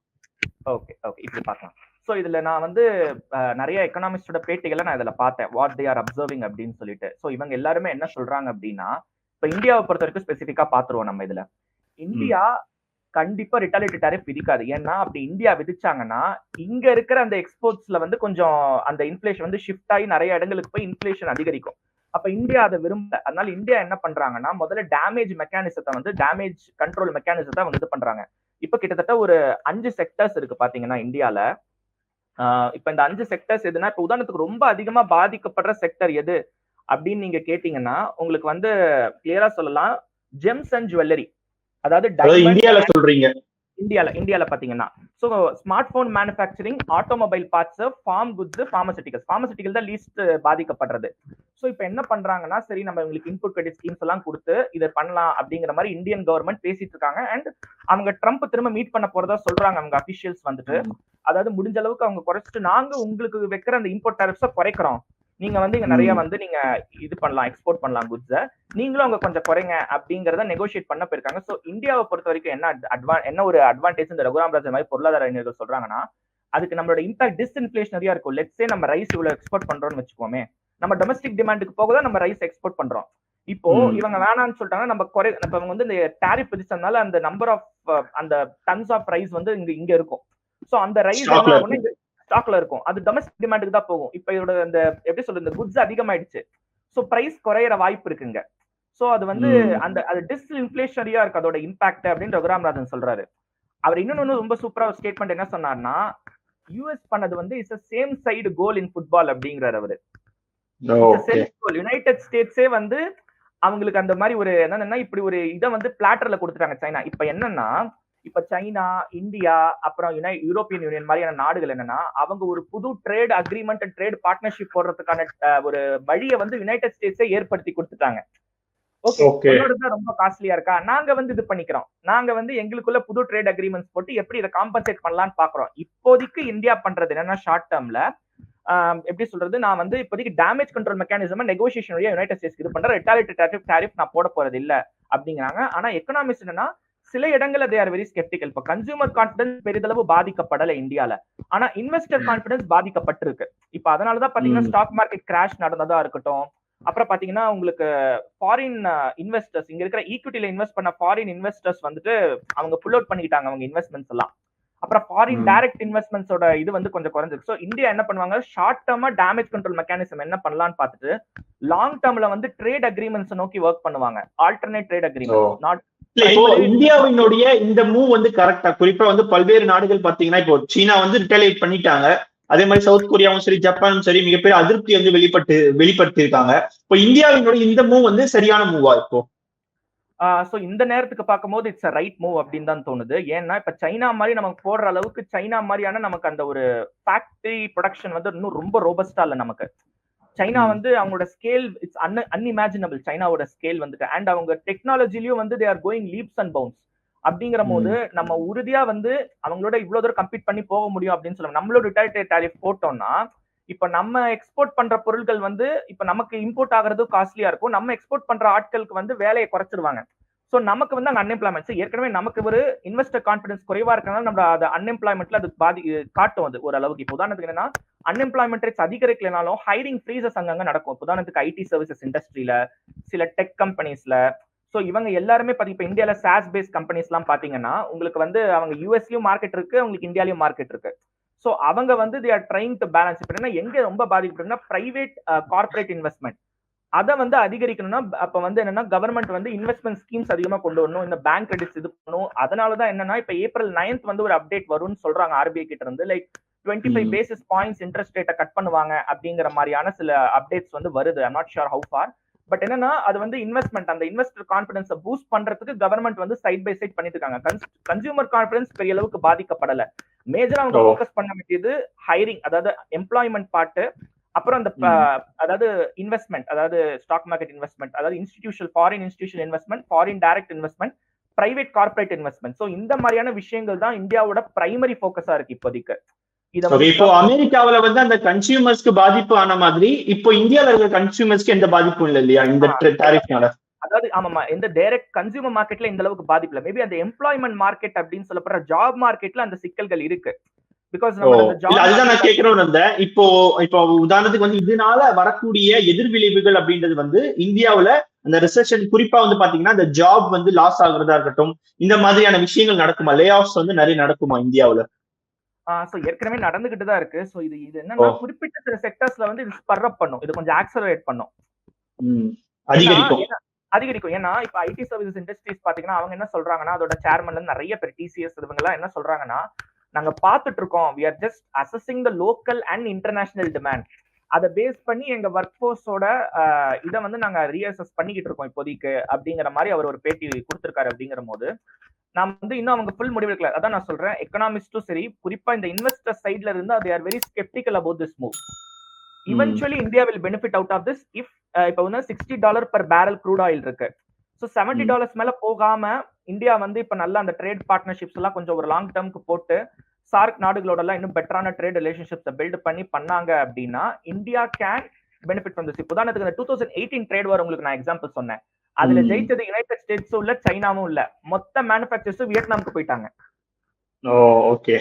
Speaker 3: ஓகே ஓகே இப்படி பார்க்கலாம். ஸோ இதுல நான் வந்து நிறைய எக்கனாமிஸ்டோட பேட்டிகளை நான் இதுல பார்த்தேன். வாட் தே ஆர் அப்சர்விங் அப்படின்னு சொல்லிட்டு. ஸோ இவங்க எல்லாருமே என்ன சொல்றாங்க அப்படின்னா இப்போ இந்தியாவை பொறுத்த வரைக்கும் ஸ்பெசிஃபிக்காக பார்த்துருவோம் நம்ம இதுல. இந்தியா கண்டிப்பா ரிட்டாலிட்டி டேரிஃப் விதிக்காது. ஏன்னா அப்படி இந்தியா விதிச்சாங்கன்னா இங்க இருக்கிற அந்த எக்ஸ்போர்ட்ஸ்ல வந்து கொஞ்சம் அந்த இன்ஃபிளேஷன் வந்து ஷிஃப்ட் ஆகி நிறைய இடங்களுக்கு போய் இன்ஃபிளேஷன் அதிகரிக்கும். அப்ப இந்தியா அதை விரும்பல. அதனால இந்தியா என்ன பண்றாங்கன்னா முதல்ல டேமேஜ் மெக்கானிசத்தை வந்து டேமேஜ் கண்ட்ரோல் மெக்கானிசத்தை இது பண்றாங்க. இப்ப கிட்டத்தட்ட ஒரு அஞ்சு செக்டர்ஸ் இருக்கு பாத்தீங்கன்னா இந்தியால. இப்ப இந்த அஞ்சு செக்டர்ஸ் எதுனா இப்ப உதாரணத்துக்கு ரொம்ப அதிகமா பாதிக்கப்படுற செக்டர் எது? அப்படின்னு நீங்க கேட்டீங்கன்னா உங்களுக்கு வந்து கிளியரா சொல்லலாம். ஜெம்ஸ் அண்ட் ஜுவல்லரி அதாவது
Speaker 2: இந்தியால சொல்றீங்க.
Speaker 3: இந்தியால இந்தியால பாத்தீங்கன்னா. So smart phone manufacturing automobile parts farm goods pharmaceuticals pharmaceutical தான் லீஸ்ட் பாதிக்கப்படுறது. சோ இப்போ என்ன பண்றாங்கன்னா சரி நம்ம இவங்களுக்கு இன்புட் கிரெடிட் ஸ்கீம்ஸ் எல்லாம் கொடுத்து இதை பண்ணலாம் அப்படிங்கிற மாதிரி இந்தியன் கவர்மெண்ட் பேசிட்டு இருக்காங்க. அண்ட் அவங்க ட்ரம்ப் திரும்ப மீட் பண்ண போறதா சொல்றாங்க அவங்க அபிஷியல்ஸ் வந்துட்டு. அதாவது முடிஞ்ச அளவுக்கு அவங்க குறைச்சிட்டு நாங்க உங்களுக்கு வைக்கிற அந்த இம்போர்ட் டேரிஃப்ஸை குறைக்கிறோம். நீங்க வந்து இங்க நிறைய. வந்து நீங்க இது பண்ணலாம் எக்ஸ்போர்ட் பண்ணலாம் குட்ஸை நீங்களும் அவங்க கொஞ்சம் குறைங்க அப்படிங்கறத நெகோஷியேட் பண்ண போயிருக்காங்க. சோ இந்தியாவை பொறுத்த வரைக்கும் என்ன அட்வா என்ன ஒரு அட்வான்டேஜ் இந்த ரகுராம் ராஜன் மாதிரி பொருளாதார அறிஞர்கள் சொல்றாங்கன்னா அதுக்கு நம்மளோட இம்பாக்ட் டிஸ்இன்ஃபிளேஷனரியா இருக்கும். லெட்ஸே நம்ம ரைஸ் இவ்வளவு எக்ஸ்போர்ட் பண்றோம்னு வச்சுக்கோமே நம்ம டொமஸ்டிக் டிமாண்டுக்கு போக தான் நம்ம ரைஸ் எக்ஸ்போர்ட் பண்றோம். இப்போ. இவங்க வேணாம்னு சொல்லிட்டாங்க நம்ம குறை இப்ப இவங்க வந்து இந்த டாரிஃப் விதிச்சதுனால அந்த நம்பர் ஆஃப் அந்த டன்ஸ் ஆஃப் ரைஸ் வந்து இங்க இங்க இருக்கும். சோ அந்த ரைஸ் ஸ்டாக்ல இருக்கும். அது டொமஸ்டிக் டிமாண்டுக்கு தான் போகும். இப்ப இதோட அந்த எப்படி சொல்றது இந்த குட்ஸ் அதிகமாயிடுச்சு. சோ பிரைஸ் குறையிற வாய்ப்பு இருக்குங்க. சோ அது வந்து. அந்த அது டிஸ்இன்ஃபிளேஷனரியா இருக்கு. அதோட இம்பாக்ட் அப்படின்னு ரகுராமராஜன் சொல்றாரு. அவர் இன்னொன்னு ரொம்ப சூப்பரா ஸ்டேட்மெண்ட் என்ன சொன்னார்னா யூஎஸ் பண்ணது வந்து it's same side goal in football அப்படிங்கிறாரு அவரு. யுனைடெட் ஸ்டேட்ஸே வந்து அவங்களுக்கு அந்த மாதிரி ஒரு என்னன்னா இப்படி ஒரு இதை வந்து பிளாட்டர்ல கொடுத்துட்டாங்க சைனா. இப்ப என்னன்னா இப்ப சைனா இந்தியா அப்புறம் யுனை யூரோப்பியன் யூனியன் மாதிரியான நாடுகள் என்னன்னா அவங்க ஒரு புது trade agreement and trade partnership போடுறதுக்கான ஒரு வழியை வந்து யுனைடெட் ஸ்டேட்ஸே ஏற்படுத்தி கொடுத்துட்டாங்க. ஓகே ரொம்ப காஸ்ட்லியா இருக்கா? நாங்க வந்து இது பண்ணிக்கிறோம். நாங்க வந்து எங்களுக்குள்ள புது ட்ரேட் அக்ரிமெண்ட்ஸ் போட்டு எப்படி இதை காம்பன்சேட் பண்ணலாம்னு பாக்குறோம். இப்போதைக்கு இந்தியா பண்றது என்னன்னா ஷார்ட் டேர்ம்ல எப்படி சொல்றது? நான் வந்து இப்போதைக்கு damage control mechanism negotiation United States இது பண்ற ரெட்டாலிட்டி டாரிஃப் டாரிஃப் நான் போட போறது இல்ல அப்படிங்கிறாங்க. ஆனா எக்கனாமிக்ஸ் என்னன்னா சில இடங்கள்ல தே ஆர் வெரி ஸ்கெப்டிக்கல் இப்போ கன்சூமர் கான்பிடன்ஸ் பெரிதளவு பாதிக்கப்படல இந்தியால. ஆனா இன்வெஸ்டர் கான்பிடன்ஸ் பாதிக்கப்பட்டிருக்கு. இப்ப அதனாலதான் பாத்தீங்கன்னா. ஸ்டாக் மார்க்கெட் கிராஷ் நடந்ததா இருக்கட்டும். அப்புறம் பாத்தீங்கன்னா உங்களுக்கு ஃபாரின் இன்வெஸ்டர்ஸ் இங்க இருக்கிற ஈக்விட்டில இன்வெஸ்ட் பண்ண ஃபாரின் இன்வெஸ்டர்ஸ் வந்துட்டு அவங்க புல் அவுட் பண்ணிக்கிட்டாங்க அவங்க இன்வெஸ்ட்மெண்ட்ஸ் எல்லாம். அப்புறம் ஃபாரின். டைரக்ட் இன்வெஸ்ட்மெண்ட்ஸோட இது வந்து கொஞ்சம் குறைஞ்சிருக்கு. ஸோ இந்தியா என்ன பண்ணுவாங்க? ஷார்ட் டேர்மா டேமேஜ் கண்ட்ரோல் மெக்கானிசம் என்ன பண்ணலாம்னு பார்த்துட்டு லாங் டேர்ம்ல வந்து ட்ரேட் அக்ரிமெண்ட்ஸ் நோக்கி ஒர்க் பண்ணுவாங்க. ஆல்டர்னேட் ட்ரேட் அக்ரிமெண்ட் நாட்
Speaker 2: இல்ல இப்போ இந்தியாவினுடைய இந்த மூவ் வந்து கரெக்டா குறிப்பா வந்து பல்வேறு நாடுகள் பாத்தீங்கன்னா இப்போ சீனா வந்து ரிட்டாலியேட் பண்ணிட்டாங்க. அதே மாதிரி சவுத் கொரியாவும் சரி ஜப்பானும் சரி மிகப்பெரிய அதிருப்தி வந்து வெளிப்பட்டு வெளிப்படுத்தி இருக்காங்க இப்போ இந்தியாவினுடைய இந்த மூவ் வந்து சரியான மூவா இப்போ?
Speaker 3: ஸோ இந்த நேரத்துக்கு பார்க்கும்போது இட்ஸ் ரைட் மூவ் அப்படின்னு தான் தோணுது. ஏன்னா இப்ப சைனா மாதிரி நமக்கு போடுற அளவுக்கு சைனா மாதிரியான நமக்கு அந்த ஒரு ஃபேக்டரி ப்ரொடக்ஷன் வந்து இன்னும் ரொம்ப ரோபஸ்டா இல்லை நமக்கு. சைனா. வந்து அவங்களோட ஸ்கேல் இட்ஸ் அன் அன்இமேஜினபிள் சைனாவோட ஸ்கேல் வந்துட்டு. அண்ட் அவங்க டெக்னாலஜிலயும் வந்து they are going leaps and bounds அப்படிங்கிற போது நம்ம உறுதியா வந்து அவங்களோட இவ்வளவு தூரம் கம்பீட் பண்ணி போக முடியும் அப்படின்னு சொல்லுவாங்க நம்மளோட ரிட்டையர் டாரிஃப் போட்டோம்னா இப்ப நம்ம எக்ஸ்போர்ட் பண்ற பொருட்கள் வந்து இப்ப நமக்கு இம்போர்ட் ஆகுறது காஸ்ட்லியா இருக்கும். நம்ம எக்ஸ்போர்ட் பண்ற ஆட்களுக்கு வந்து வேலையை குறைச்சிருவாங்க. சோ நமக்கு வந்து அங்க அன்எம்ப்ளாய்மெண்ட் ஏற்கனவே நமக்கு ஒரு இன்வெஸ்டர் கான்பிடன்ஸ் குறைவா இருக்கனால நம்ம அது அன்எம்ப்ளாய்மெண்ட்ல அது பாதி காட்டும் அது ஒரு அளவுக்கு. இப்போ உதாரணத்துக்கு என்னன்னா அன்எம்ப்ளாய்மெண்ட் ரேட்ஸ் அதிகரிக்கலனாலும் ஹைரிங் ஃப்ரீசஸ் அங்கங்க நடக்கும். உதாரணத்துக்கு ஐடி சர்வீசஸ் இண்டஸ்ட்ரியில சில டெக் கம்பெனிஸ்ல ஸோ இவங்க எல்லாருமே பார்த்தி இப்போ இந்தியால சாஸ் பேஸ் கம்பெனிஸ் எல்லாம் உங்களுக்கு வந்து அவங்க யூஎஸ்லயும் மார்க்கெட் இருக்கு உங்களுக்கு இந்தியாலயும் மார்க்கெட் இருக்கு. ஸோ அவங்க வந்து they are trying to balance இப்ப என்ன எங்க ரொம்ப பாதிக்கப்படுதுன்னா பிரைவேட் கார்பரேட் இன்வெஸ்ட்மெண்ட் அதை வந்து அதிகரிக்கணும்னா அப்ப வந்து என்னன்னா கவர்மெண்ட் வந்து இன்வெஸ்ட்மெண்ட் ஸ்கீம்ஸ் அதிகமா கொண்டு வரணும். இந்த பேங்க் கிரெடிட்ஸ் இது பண்ணணும். அதனாலதான் என்னன்னா இப்ப ஏப்ரல் நைன்த் வந்து ஒரு அப்டேட் வரும்னு சொல்றாங்க ஆர்பிஐ கிட்ட இருந்து. Like twenty five. Basis points interest ரேட்டை கட் பண்ணுவாங்க அப்படிங்கிற மாதிரியான சில அப்டேட்ஸ் வந்து வருது. I'm not sure how far but என்னன்னா அது வந்து இன்வெஸ்ட்மெண்ட் அந்த இன்வெஸ்டர் கான்பிடன்ஸை பூஸ்ட் பண்றதுக்கு கவர்மெண்ட் வந்து சைட் பை சைட் பண்ணிட்டு இருக்காங்க கன்சியூமர் கான்பிடன்ஸ் பெரிய அளவுக்கு பாதிக்கப்படல. மேஜரா அவங்க. ஃபோக்கஸ் பண்ண வேண்டியது ஹைரிங் அதாவது எம்ப்ளாய்மெண்ட் பார்ட்டு அப்புறம் அந்த அதாவது இன்வெஸ்ட்மெண்ட் அதாவது ஸ்டாக் மார்க்கெட் இன்வெஸ்ட்மெண்ட் அதாவது institution foreign institution investment foreign direct investment private corporate investment so இந்த மாதிரியான விஷயங்கள் தான் இந்தியாவோட பிரைமரி ஃபோக்கஸா இருக்கு இப்போதைக்கு.
Speaker 2: இப்போ அமெரிக்காவுல வந்து அந்த கன்சியூமர்ஸ்க்கு பாதிப்பு ஆன மாதிரி இப்போ இந்தியால இருக்கிற கன்சியூமர்ஸ்க்கு எந்த பாதிப்பும் இல்லை இல்லையா? இந்த டாரிஃப்னால
Speaker 3: அதாவது ஆமாமா எந்த டைரக்ட் கன்சியூமர் மார்க்கெட்ல இந்த அளவுக்கு பாதிப்பு இல்லை. மேபி அந்த எம்ப்ளாய்மெண்ட் மார்க்கெட் அப்படின்னு சொல்லப்படுற ஜாப் மார்க்கெட்ல அந்த சிக்கல்கள் இருக்கு. பிகாஸ்
Speaker 2: அதுதான் நான் கேட்கிறோம் இருந்தேன் இப்போ இப்போ உதாரணத்துக்கு வந்து இதனால வரக்கூடிய எதிர்விளைவுகள் அப்படின்றது வந்து இந்தியாவுல அந்த ரிசெஷன் குறிப்பா வந்து பாத்தீங்கன்னா இந்த ஜாப் வந்து லாஸ் ஆகுறதா இருக்கட்டும் இந்த மாதிரியான விஷயங்கள் நடக்குமா? லே ஆஃப்ஸ் வந்து நிறைய நடக்குமா இந்தியாவுல?
Speaker 3: சோ ஏற்கனவே நடந்துகிட்டு தான் இருக்கு. சோ இது இது என்னன்னா. குறிப்பிட்ட சில செக்டர்ஸ்ல வந்து இது ஸ்பர் அப் பண்ணும். இது கொஞ்சம் ஆக்சலரேட் பண்ணும்.
Speaker 2: அதிகரிக்கும்.
Speaker 3: அதிகரிக்கும். ஏன்னா இப்ப ஐடி சர்வீசஸ் இண்டஸ்ட்ரீஸ் பாத்தீங்கன்னா அவங்க என்ன சொல்றாங்கன்னா அதோட சேர்மன்ல நிறைய பேர் டிசிஎஸ் இவங்க எல்லாம் என்ன சொல்றாங்கன்னா நாங்க பாத்துட்டு இருக்கோம் we are just assessing the local and international demand அதை பேஸ் பண்ணி எங்க ஒர்க் ஃபோர்ஸோட இதை வந்து நாங்க ரீஅசஸ் பண்ணிக்கிட்டு இருக்கோம் இப்போதைக்கு அப்படிங்கிற மாதிரி அவர் ஒரு பேட்டி கொடுத்திருக்காரு அப்படிங்கிற போது நாம் வந்து இன்னும் அவங்க ஃபுல் முடிவு எடுக்கல. அதான் நான் சொல்றேன். எக்கனாமிஸ்டும் சரி குறிப்பா இந்த இன்வெஸ்டர் சைட்ல இருந்து they are very skeptical about this move eventually India will benefit out of this if இப்போ வந்து sixty dollar per barrel crude oil இருக்கு. So seventy. டாலர்ஸ் மேல போகாம இந்தியா வந்து இப்ப நல்லா அந்த ட்ரேட் பார்ட்னர்ஷிப்ஸ் எல்லாம் கொஞ்சம் ஒரு லாங் டேர்ம்க்கு போட்டு சார்க் நாடுகளோட எல்லாம் இன்னும் பெட்டரான ட்ரேட் ரிலேஷன்ஷிப்ஸை பில்ட் பண்ணி பண்ணாங்க அப்படின்னா India can benefit from this உதாரணத்துக்கு இந்த two thousand eighteen trade war உங்களுக்கு நான் எக்ஸாம்பிள் சொன்னேன். அதுல. ஜெயிச்சது யுனைடெட் ஸ்டேட்ஸும் இல்ல சைனாவும் இல்ல. மொத்த மேனுஃபேக்சர்ஸும் வியட்நாமுக்கு போயிட்டாங்க.
Speaker 2: ஓகே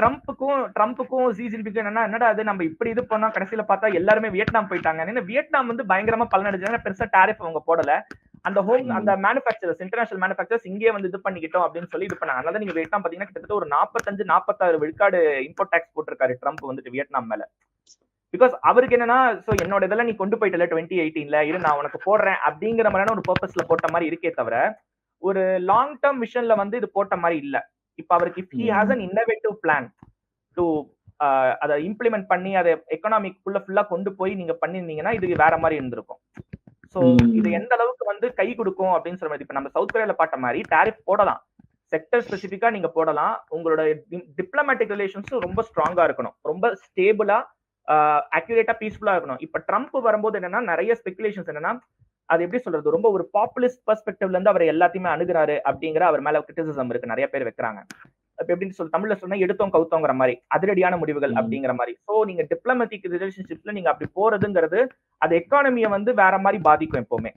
Speaker 3: ட்ரம்ப்புக்கும் ட்ரம்ப்புக்கும் ஜி ஜின்பிக்கும் என்னன்னா என்னடா அது நம்ம இப்படி இது பண்ணா கடைசியில பார்த்தா எல்லாருமே வியட்நாம் போயிட்டாங்க. ஏன்னா வியட்நாம் வந்து பயங்கரமா பலனடைஞ்சு பெருசா டேரிஃப் அவங்க போடல. அந்த ஹோம். அந்த மேனுஃபேக்சரர்ஸ் இன்டர்நேஷனல் மேனுஃபேக்சர்ஸ் இங்கே வந்து இது பண்ணிக்கிட்டோம் அப்படின்னு சொல்லி இது பண்ணாங்க. அதனால நீங்க வியட்நாம் பாத்தீங்கன்னா கிட்டத்தட்ட ஒரு நாற்பத்தஞ்சு நாற்பத்தாறு விழுக்காடு இம்போர்ட் டாக்ஸ் போட்டிருக்காரு ட்ரம்ப் வந்துட்டு வியட்நாம் மேல. பிகாஸ் அவருக்கு என்னன்னா சோ என்னோட இதெல்லாம் நீ கொண்டு போயிட்டல டுவெண்ட்டி எயிட்டீன்ல இரு நான் உனக்கு போடுறேன் அப்படிங்கிற மாதிரியான ஒரு பர்பஸ்ல போட்ட மாதிரி இருக்கே தவிர ஒரு லாங் டேர்ம் விஷன்ல வந்து இது போட்ட மாதிரி இல்ல. இப்ப அவருக்கு if he. Has an innovative plan to அதை இம்ப்ளிமெண்ட் பண்ணி அதை எக்கனாமிக் ஃபுல்லா ஃபுல்லா கொண்டு போய் நீங்க பண்ணிருந்தீங்கன்னா இது வேற மாதிரி இருந்திருக்கும். சோ
Speaker 2: ம்.
Speaker 3: இது எந்த அளவுக்கு வந்து கை கொடுக்கும் அப்படின்னு மாதிரி இப்ப நம்ம சவுத் கொரியால பார்த்த மாதிரி டாரிஃப் போடலாம். செக்டர் ஸ்பெசிஃபிக்கா நீங்க போடலாம். உங்களோட டிப்ளமேட்டிக் ரிலேஷன்ஸும் ரொம்ப ஸ்ட்ராங்கா இருக்கணும். ரொம்ப ஸ்டேபிளா அக்யூரேட்டா பீஸ்ஃபுல்லா இருக்கணும். இப்ப ட்ரம்ப் வரும்போது என்னன்னா நிறைய ஸ்பெகுலேஷன்ஸ் என்னன்னா அது எப்படி சொல்றது? ரொம்ப ஒரு பாப்புலிஸ்ட் பெர்ஸ்பெக்டிவ்ல இருந்து அவர் எல்லாத்தையுமே அணுகுறாரு அப்படிங்கிற அவர் மேல கிரிட்டிசிசம் இருக்கு. நிறைய பேர் வைக்கிறாங்க. எப்படின்னு சொல்லி தமிழ்ல சொன்னா எடுத்தோம் கவுத்தோங்கிற மாதிரி அதிரடியான முடிவுகள். அப்படிங்கிற மாதிரி. சோ நீங்க டிப்ளமேட்டிக் ரிலேஷன்ஷிப்ல நீங்க அப்படி போறதுங்கிறது அது எக்கானமியை வந்து வேற மாதிரி பாதிக்கும் எப்பவுமே.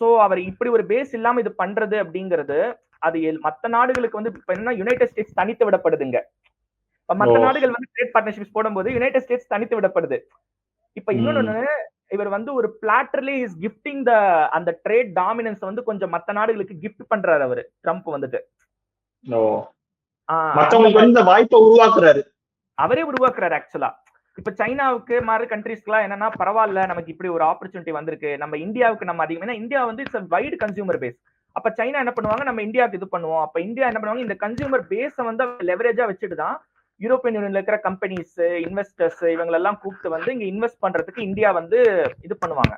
Speaker 3: சோ அவர் இப்படி ஒரு பேஸ் இல்லாம இது பண்றது அப்படிங்கிறது அது மத்த நாடுகளுக்கு வந்து இப்ப என்ன யுனைடெட் ஸ்டேட்ஸ் தனித்து விடப்படுதுங்க.
Speaker 2: ஓ.
Speaker 3: நாடுகள் வந்து ட்ரேட் பார்ட்னர்ஷிப்ஸ் போடும்போது யுனைடெட் ஸ்டேட்ஸ் தனித்து விடப்படுது. இப்ப இன்னொன்னு இவர் வந்து ஒரு பிளாட்டர்லி இஸ் கிஃப்டிங் த அந்த ட்ரேட் டாமினன்ஸ் வந்து கொஞ்சம் மத்த நாடுகளுக்கு கிஃப்ட் பண்றாரு அவரு ட்ரம்ப் வந்துட்டு.
Speaker 2: வாய்ப்பை உருவாக்குறாரு.
Speaker 3: அவரே உருவாக்குறாரு ஆக்சுவலா இப்ப சைனாவுக்கு மாதிரி கண்ட்ரீஸ்க்குலாம் என்னன்னா பரவாயில்ல நமக்கு இப்படி ஒரு ஆப்பர்ச்சுனிட்டி வந்திருக்கு. நம்ம இந்தியாவுக்கு நம்ம அதிகம் ஏன்னா இந்தியா வந்து இட்ஸ் வைடு கன்சியூமர் பேஸ் அப்ப சைனா என்ன பண்ணுவாங்க? நம்ம இந்தியாவுக்கு இது பண்ணுவோம். அப்ப இந்தியா என்ன பண்ணுவாங்க? இந்த கன்சியூமர் பேஸை வந்து லெவரேஜா வச்சுட்டு தான் யூரோப்பியன் யூனியன்ல இருக்கிற கம்பெனிஸ் இன்வெஸ்டர்ஸ் இவங்களெல்லாம் கூப்பிட்டு வந்து இங்க இன்வெஸ்ட் பண்றதுக்கு இந்தியா வந்து இது பண்ணுவாங்க.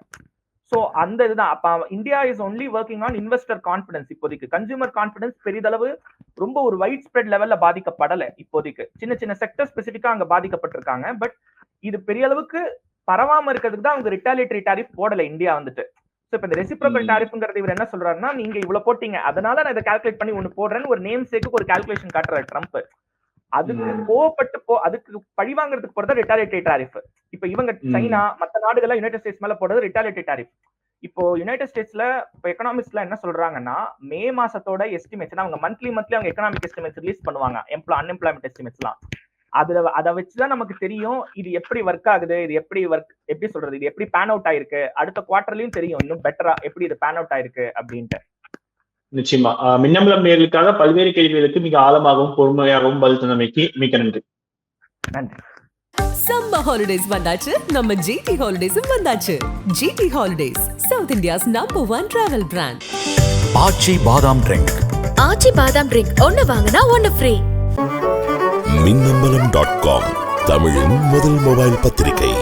Speaker 3: சோ அந்த இதுதான். அப்ப India is only working on investor confidence இப்போதைக்கு. கன்சியூமர் கான்பிடன்ஸ் பெரிதளவு ரொம்ப ஒரு வைட் ஸ்ப்ரெட் லெவல்ல பாதிக்கப்படல இப்போதைக்கு. சின்ன சின்ன செக்டர் ஸ்பெசிஃபிக்கா அங்க பாதிக்கப்பட்டிருக்காங்க. பட் இது பெரிய அளவுக்கு பரவாம இருக்கிறதுக்கு தான் அவங்க ரிட்டாலியேட்டரி டாரிஃப் போடல இந்தியா வந்துட்டு. சோ இப்ப இந்த ரெசிப்ரோக்கல். டாரிஃப்ங்கிறது இவர் என்ன சொல்றாருன்னா நீங்க இவ்வளவு போட்டீங்க. அதனால நான் இதை கால்குலேட் பண்ணி ஒன்னு போடுறேன்னு ஒரு நேம் சேக்கு ஒரு கால்குலேஷன் காட்டுறாரு ட்ரம்ப் அதுக்கு. கோவப்பட்டு போ அதுக்கு பழி வாங்குறதுக்கு போறது ரிட்டாலியேட்டரி டாரிஃப் இப்ப இவங்க. சைனா மத்த நாடுகள் யுனைடெட் ஸ்டேட்ஸ் மேல போடுறது ரிட்டாலியேட்டரி டாரிஃப் இப்போ யுனைடெட் ஸ்டேட்ஸ்ல இப்போ எக்கனாமிக்ஸ்ல என்ன சொல்றாங்கன்னா மே மாசத்தோட எஸ்டிமேட்ஸ் அவங்க மந்த்லி மந்த்லி அவங்க எக்கனாமிக் எஸ்டிமேட்ஸ் ரிலீஸ் பண்ணுவாங்க. எம்ப்ளா அன்எம்ப்ளாய்மெண்ட் எஸ்டிமேட்ஸ்லாம் அதுல அதை வச்சுதான் நமக்கு தெரியும் இது எப்படி ஒர்க் ஆகுது இது எப்படி ஒர்க் எப்படி சொல்றது இது எப்படி பேன் அவுட் ஆயிருக்கு அடுத்த குவார்டர்லயும் தெரியும் இன்னும் பெட்டரா எப்படி இது பேன் அவுட் ஆயிருக்கு அப்படின்ட்டு.
Speaker 2: நிச்சயமா. மின்னம்பலம் நேர்களுக்காக பல்வேறு கேள்விகளுக்கு மிக ஆழமாகவும் பொறுமையாகவும் பதில் தந்தமைக்கு மிக்க நன்றி.
Speaker 3: நன்றி.
Speaker 1: சம்மர் ஹாலிடேஸ் வந்தாச்சு. நம்ம ஜிடி ஹாலிடேஸும் வந்தாச்சு. GT holidays south India's number one travel brand
Speaker 4: Aachi பாதாம் ட்ரிங்க்.
Speaker 5: ஆச்சி பாதாம் ட்ரிங்க். ஒன்னு வாங்கினா ஒன்னு ஃப்ரீ
Speaker 6: மின்னம்பலம் டாட் காம் தமிழின் முதல் மொபைல் பத்திரிகை.